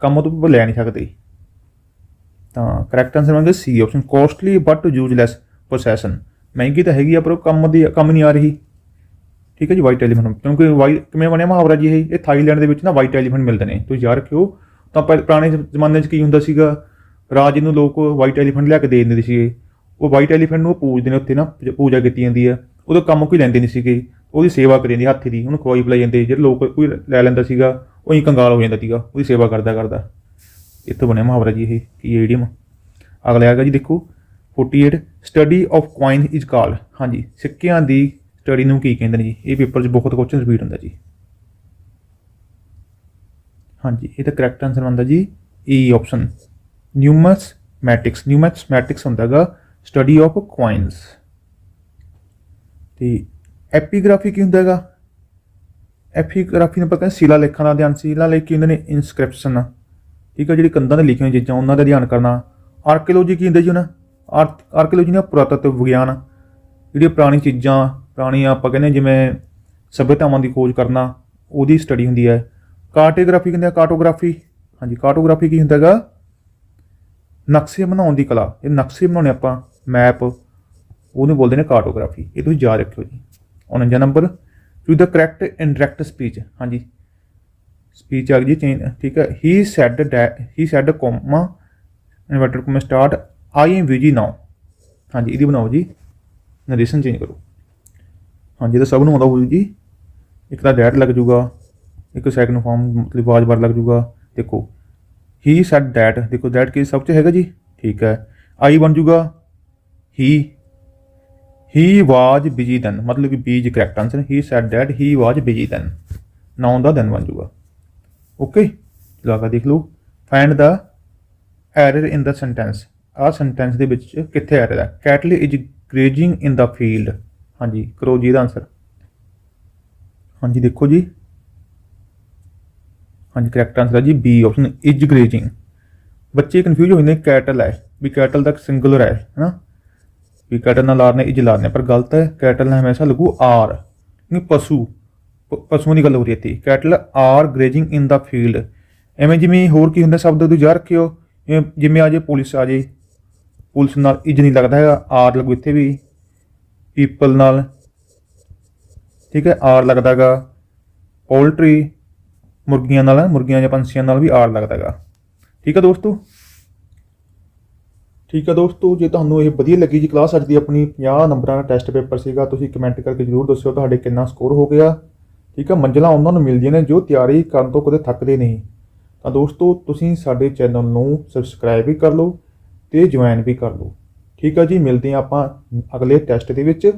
ਕੰਮ ਉਹ ਤੋਂ ਲੈ ਨਹੀਂ ਸਕਦੇ। ਤਾਂ ਕਰੈਕਟ ਆਨਸਰ ਬਣਦਾ C option costly but useless procession ਮਹਿੰਗੀ ਤਾਂ ਹੈਗੀ ਆ, ਪਰ ਉਹ ਕੰਮ ਦੀ, ਕੰਮ ਨਹੀਂ ਆ ਰਹੀ। ਠੀਕ ਹੈ ਜੀ ਵਾਈਟ ਐਲੀਫੈਂਟ ਕਿਉਂਕਿ ਵਾਈਟ ਕਿਵੇਂ ਬਣਿਆ ਮੁਹਾਵਰਾ ਜੀ ਇਹ? ਇਹ ਥਾਈਲੈਂਡ ਦੇ ਵਿੱਚ ਨਾ ਵਾਈਟ ਐਲੀਫੈਂਟ ਮਿਲਦੇ ਨੇ। ਤੁਸੀਂ ਯਾਰ ਰੱਖਿਓ, ਤਾਂ ਪਹਿ- ਪੁਰਾਣੇ ਜ਼ਮਾਨੇ 'ਚ ਕੀ ਹੁੰਦਾ ਸੀਗਾ? ਰਾਜ ਨੂੰ ਲੋਕ ਵਾਈਟ ਐਲੀਫੈਂਟ ਲਿਆ ਕੇ ਦੇ ਦਿੰਦੇ ਸੀਗੇ। ਉਹ ਵਾਈਟ ਐਲੀਫੈਂਟ ਨੂੰ ਪੂਜਦੇ ਨੇ ਉੱਥੇ ਨਾ ਪੂਜਾ- ਕੀਤੀ ਜਾਂਦੀ ਆ। ਉਹਦਾ ਕੰਮ ਕੋਈ ਲੈਂਦੇ ਨਹੀਂ ਸੀਗੇ। ਉਹਦੀ ਸੇਵਾ ਕਰੀ ਜਾਂਦੀ ਹਾਥੀ ਦੀ, ਉਹਨੂੰ ਖਵਾਈ ਪਿਲਾਈ ਜਾਂਦੇ। ਜਿਹੜੇ ਲੋਕ ਕੋਈ ਲੈ ਲੈਂਦਾ ਸੀਗਾ, ਉਹ ਹੀ ਕੰਗਾਲ ਹੋ ਜਾਂਦਾ ਸੀਗਾ, ਉਹਦੀ ਸੇਵਾ ਕਰਦਾ ਕਰਦਾ। ਇੱਥੋਂ ਬਣਿਆ ਮੁਹਾਵਰਾ ਜੀ ਇਹ, ਕੀ ਈਡੀਅਮ ਅਗਲਾ ਹੈਗਾ ਜੀ ਦੇਖੋ 48 study of coin is call ਹਾਂਜੀ, ਸਿੱਕਿਆਂ ਦੀ ਸਟੱਡੀ ਨੂੰ ਕੀ ਕਹਿੰਦੇ ਨੇ ਜੀ? ਇਹ ਪੇਪਰ 'ਚ ਬਹੁਤ ਕੁਐਸਚਨ ਰਿਪੀਟ ਹੁੰਦਾ ਜੀ। ਹਾਂਜੀ, ਇਹ ਤਾਂ ਕਰੈਕਟ ਆਨਸਰ ਬਣਦਾ ਜੀ। ਈ ਆਪਸ਼ਨ ਨਿਊਮੈਸਮੈਟਿਕਸ ਨਿਊਮੈਸਮੈਟਿਕਸ ਹੁੰਦਾਗਾ ਸਟੱਡੀ ਆਫ ਕੁਆਇਨਸ ਤੇ ਐਪੀਗ੍ਰਾਫੀ ਕੀ ਹੁੰਦਾ ਹੈਗਾ? ਐਪੀਗ੍ਰਾਫੀ ਨੂੰ ਪਤਾ ਕਹਿੰਦੇ ਸ਼ਿਲਾ ਲੇਖਾਂ ਦਾ ਅਧਿਐਨ। ਸ਼ਿਲਾ ਲੇਖ ਕੀ ਹੁੰਦੇ ਨੇ? ਇਨਸਕ੍ਰਿਪਸ਼ਨ ਠੀਕ ਹੈ ਜਿਹੜੀ ਕੰਧਾਂ ਤੇ ਲਿਖੀਆਂ ਚੀਜ਼ਾਂ, ਉਹਨਾਂ ਦਾ ਅਧਿਐਨ ਕਰਨਾ। ਆਰਕੀਓਲੋਜੀ ਕੀ ਹੁੰਦਾ ਜੀ ਉਹਨਾਂ ਆਰਕੀਓਲੋਜੀ ਨੇ ਪੁਰਾਤਤਵ ਵਿਗਿਆਨ। ਜਿਹੜੀਆਂ ਪੁਰਾਣੀ ਚੀਜ਼ਾਂ, ਪੁਰਾਣੀਆਂ ਆਪਾਂ ਕਹਿੰਦੇ ਜਿਵੇਂ ਸਭਿਅਤਾਵਾਂ ਦੀ ਖੋਜ ਕਰਨਾ, ਉਹਦੀ ਸਟੱਡੀ ਹੁੰਦੀ ਹੈ। ਕਾਰਟੋਗ੍ਰਾਫੀ ਕਹਿੰਦੇ ਆ ਕਾਰਟੋਗ੍ਰਾਫੀ ਹਾਂਜੀ ਕਾਰਟੋਗ੍ਰਾਫੀ ਕੀ ਹੁੰਦਾ ਹੈਗਾ? ਨਕਸ਼ੇ ਬਣਾਉਣ ਦੀ ਕਲਾ। ਇਹ ਨਕਸ਼ੇ ਬਣਾਉਣੇ ਆਪਾਂ। ਮੈਪ ਉਹਨੂੰ ਬੋਲਦੇ ਨੇ ਕਾਰਟੋਗ੍ਰਾਫੀ ਇਹ ਤੁਸੀਂ ਯਾਦ ਰੱਖਿਓ ਜੀ। 49 number to the correct indirect speech ਹਾਂਜੀ। ਸਪੀਚ ਆ ਗਈ ਚੇਂਜ ਠੀਕ ਹੈ। He said he said comma inverted comma start I am busy now ਹਾਂਜੀ, ਇਹਦੀ ਬਣਾਓ ਜੀ। ਨਰੇਸ਼ਨ ਚੇਂਜ ਕਰੋ। ਹਾਂਜੀ, ਇਹ ਤਾਂ ਸਭ ਨੂੰ ਆਉਂਦਾ ਹੋਊ ਜੀ। ਇੱਕ ਤਾਂ ਡੈਟ ਲੱਗ ਜੂਗਾ। ਇੱਕ ਸੈਕਿੰਡ ਫਾਰਮ ਮਤਲਬ ਆਵਾਜ਼ ਬਾਰ ਲੱਗ ਜੂਗਾ। ਦੇਖੋ। ਹੀ ਸੈਡ ਡੈਟ ਦੇਖੋ ਡੈਟ ਕੀ ਸਭ ਚ ਹੈਗਾ ਜੀ। ਠੀਕ ਹੈ। ਆਈ ਬਣ ਜੂਗਾ। ਹੀ ਹੀ ਵਾਜ ਬਿਜ਼ੀ ਦੈਨ ਮਤਲਬ ਕਿ B is correct answer he said that he was busy then now the then ਬਣ ਜੂਗਾ ਓਕੇ ਲਗਾ ਦੇਖ ਲਓ। Find the error in the sentence ਆ ਸੈਂਟੈਂਸ ਦੇ ਵਿੱਚ ਕਿੱਥੇ ਐਰਰ ਹੈ? Cattle is grazing in the field ਹਾਂਜੀ, ਕਰੋ ਜੀ ਇਹਦਾ ਆਨਸਰ ਹਾਂਜੀ, ਦੇਖੋ ਜੀ। ਹਾਂਜੀ ਕਰੈਕਟ ਆਨਸਰ ਹੈ ਜੀ। ਬੀ ਆਪਸ਼ਨ ਇਜ ਗ੍ਰੇਜਿੰਗ ਬੱਚੇ ਕਨਫਿਊਜ਼ ਹੋ ਜਾਂਦੇ ਕੈਟਲ ਹੈ। ਵੀ ਕੈਟਲ ਦਾ ਸਿੰਗੂਲਰ ਹੈ, ਹਨਾ? ਵੀ ਕੈਟਲ ਨਾਲ ਲਾਰਨੇ ਇਜ ਲਾਰਨੇ ਪਰ ਗਲਤ ਹੈ, ਕੈਟਲ ਨਾਲ ਹਮੇਸ਼ਾ ਲੱਗੂ ਆਰ। ਨਹੀਂ, ਪਸ਼ੂ। ਪ- ਪਸ਼ੂਆਂ ਦੀ ਗੱਲ ਹੋ ਰਹੀ ਹੈ cattle are grazing in the field ਐਵੇਂ ਜਿਵੇਂ ਹੋਰ ਕੀ ਹੁੰਦਾ ਸ਼ਬਦ ਤੁਸੀਂ ਯਾਦ ਰੱਖਿਓ। ਜਿਵੇਂ- ਜਿਵੇਂ ਆ ਜੇ ਪੁਲਿਸ ਆ ਜੇ। ਪੁਲਿਸ ਨਾਲ ਇਜ ਨਹੀਂ ਲੱਗਦਾ ਹੈਗਾ। ਆਰ ਲੱਗੂ ਇੱਥੇ ਵੀ। ਪੀਪਲ ਨਾਲ। ਠੀਕ ਹੈ, ਆਰ ਲੱਗਦਾਗਾ ਪੋਲਟਰੀ। ਮੁਰਗੀਆਂ ਨਾਲ, ਮੁਰਗੀਆਂ ਜਾਂ ਪੰਛੀਆਂ ਨਾਲ ਵੀ ਆਰ ਲੱਗਦਾਗਾ ਠੀਕ ਹੈ ਦੋਸਤੋ? ਠੀਕ ਹੈ ਦੋਸਤੋ, ਜੇ ਤੁਹਾਨੂੰ ਇਹ ਵਧੀਆ ਲੱਗੀ ਜੀ ਕਲਾਸ ਅੱਜ ਦੀ ਆਪਣੀ 50 ਨੰਬਰਾਂ ਦਾ ਟੈਸਟ ਪੇਪਰ ਸੀਗਾ, ਤੁਸੀਂ ਕਮੈਂਟ ਕਰਕੇ ਜਰੂਰ ਦੱਸਿਓ ਤੁਹਾਡੇ ਕਿੰਨਾ ਸਕੋਰ ਹੋ ਗਿਆ। ਠੀਕ ਹੈ ਮੰਜ਼ਲਾਂ ਉਹਨਾਂ ਨੂੰ ਮਿਲਦੀਆਂ ਨੇ ਜੋ ਤਿਆਰੀ ਕਰਨ ਤੋਂ ਕਦੇ ਥੱਕਦੇ ਨਹੀਂ। ਤਾਂ ਦੋਸਤੋ, ਤੁਸੀਂ ਸਾਡੇ ਚੈਨਲ ਨੂੰ ਸਬਸਕ੍ਰਾਈਬ ਵੀ ਕਰ ਲਓ ਤੇ ਜੁਆਇਨ ਵੀ ਕਰ ਲਓ। ਠੀਕ ਹੈ ਜੀ, ਮਿਲਦੇ ਹਾਂ ਆਪਾਂ ਅਗਲੇ ਟੈਸਟ ਦੇ ਵਿੱਚ।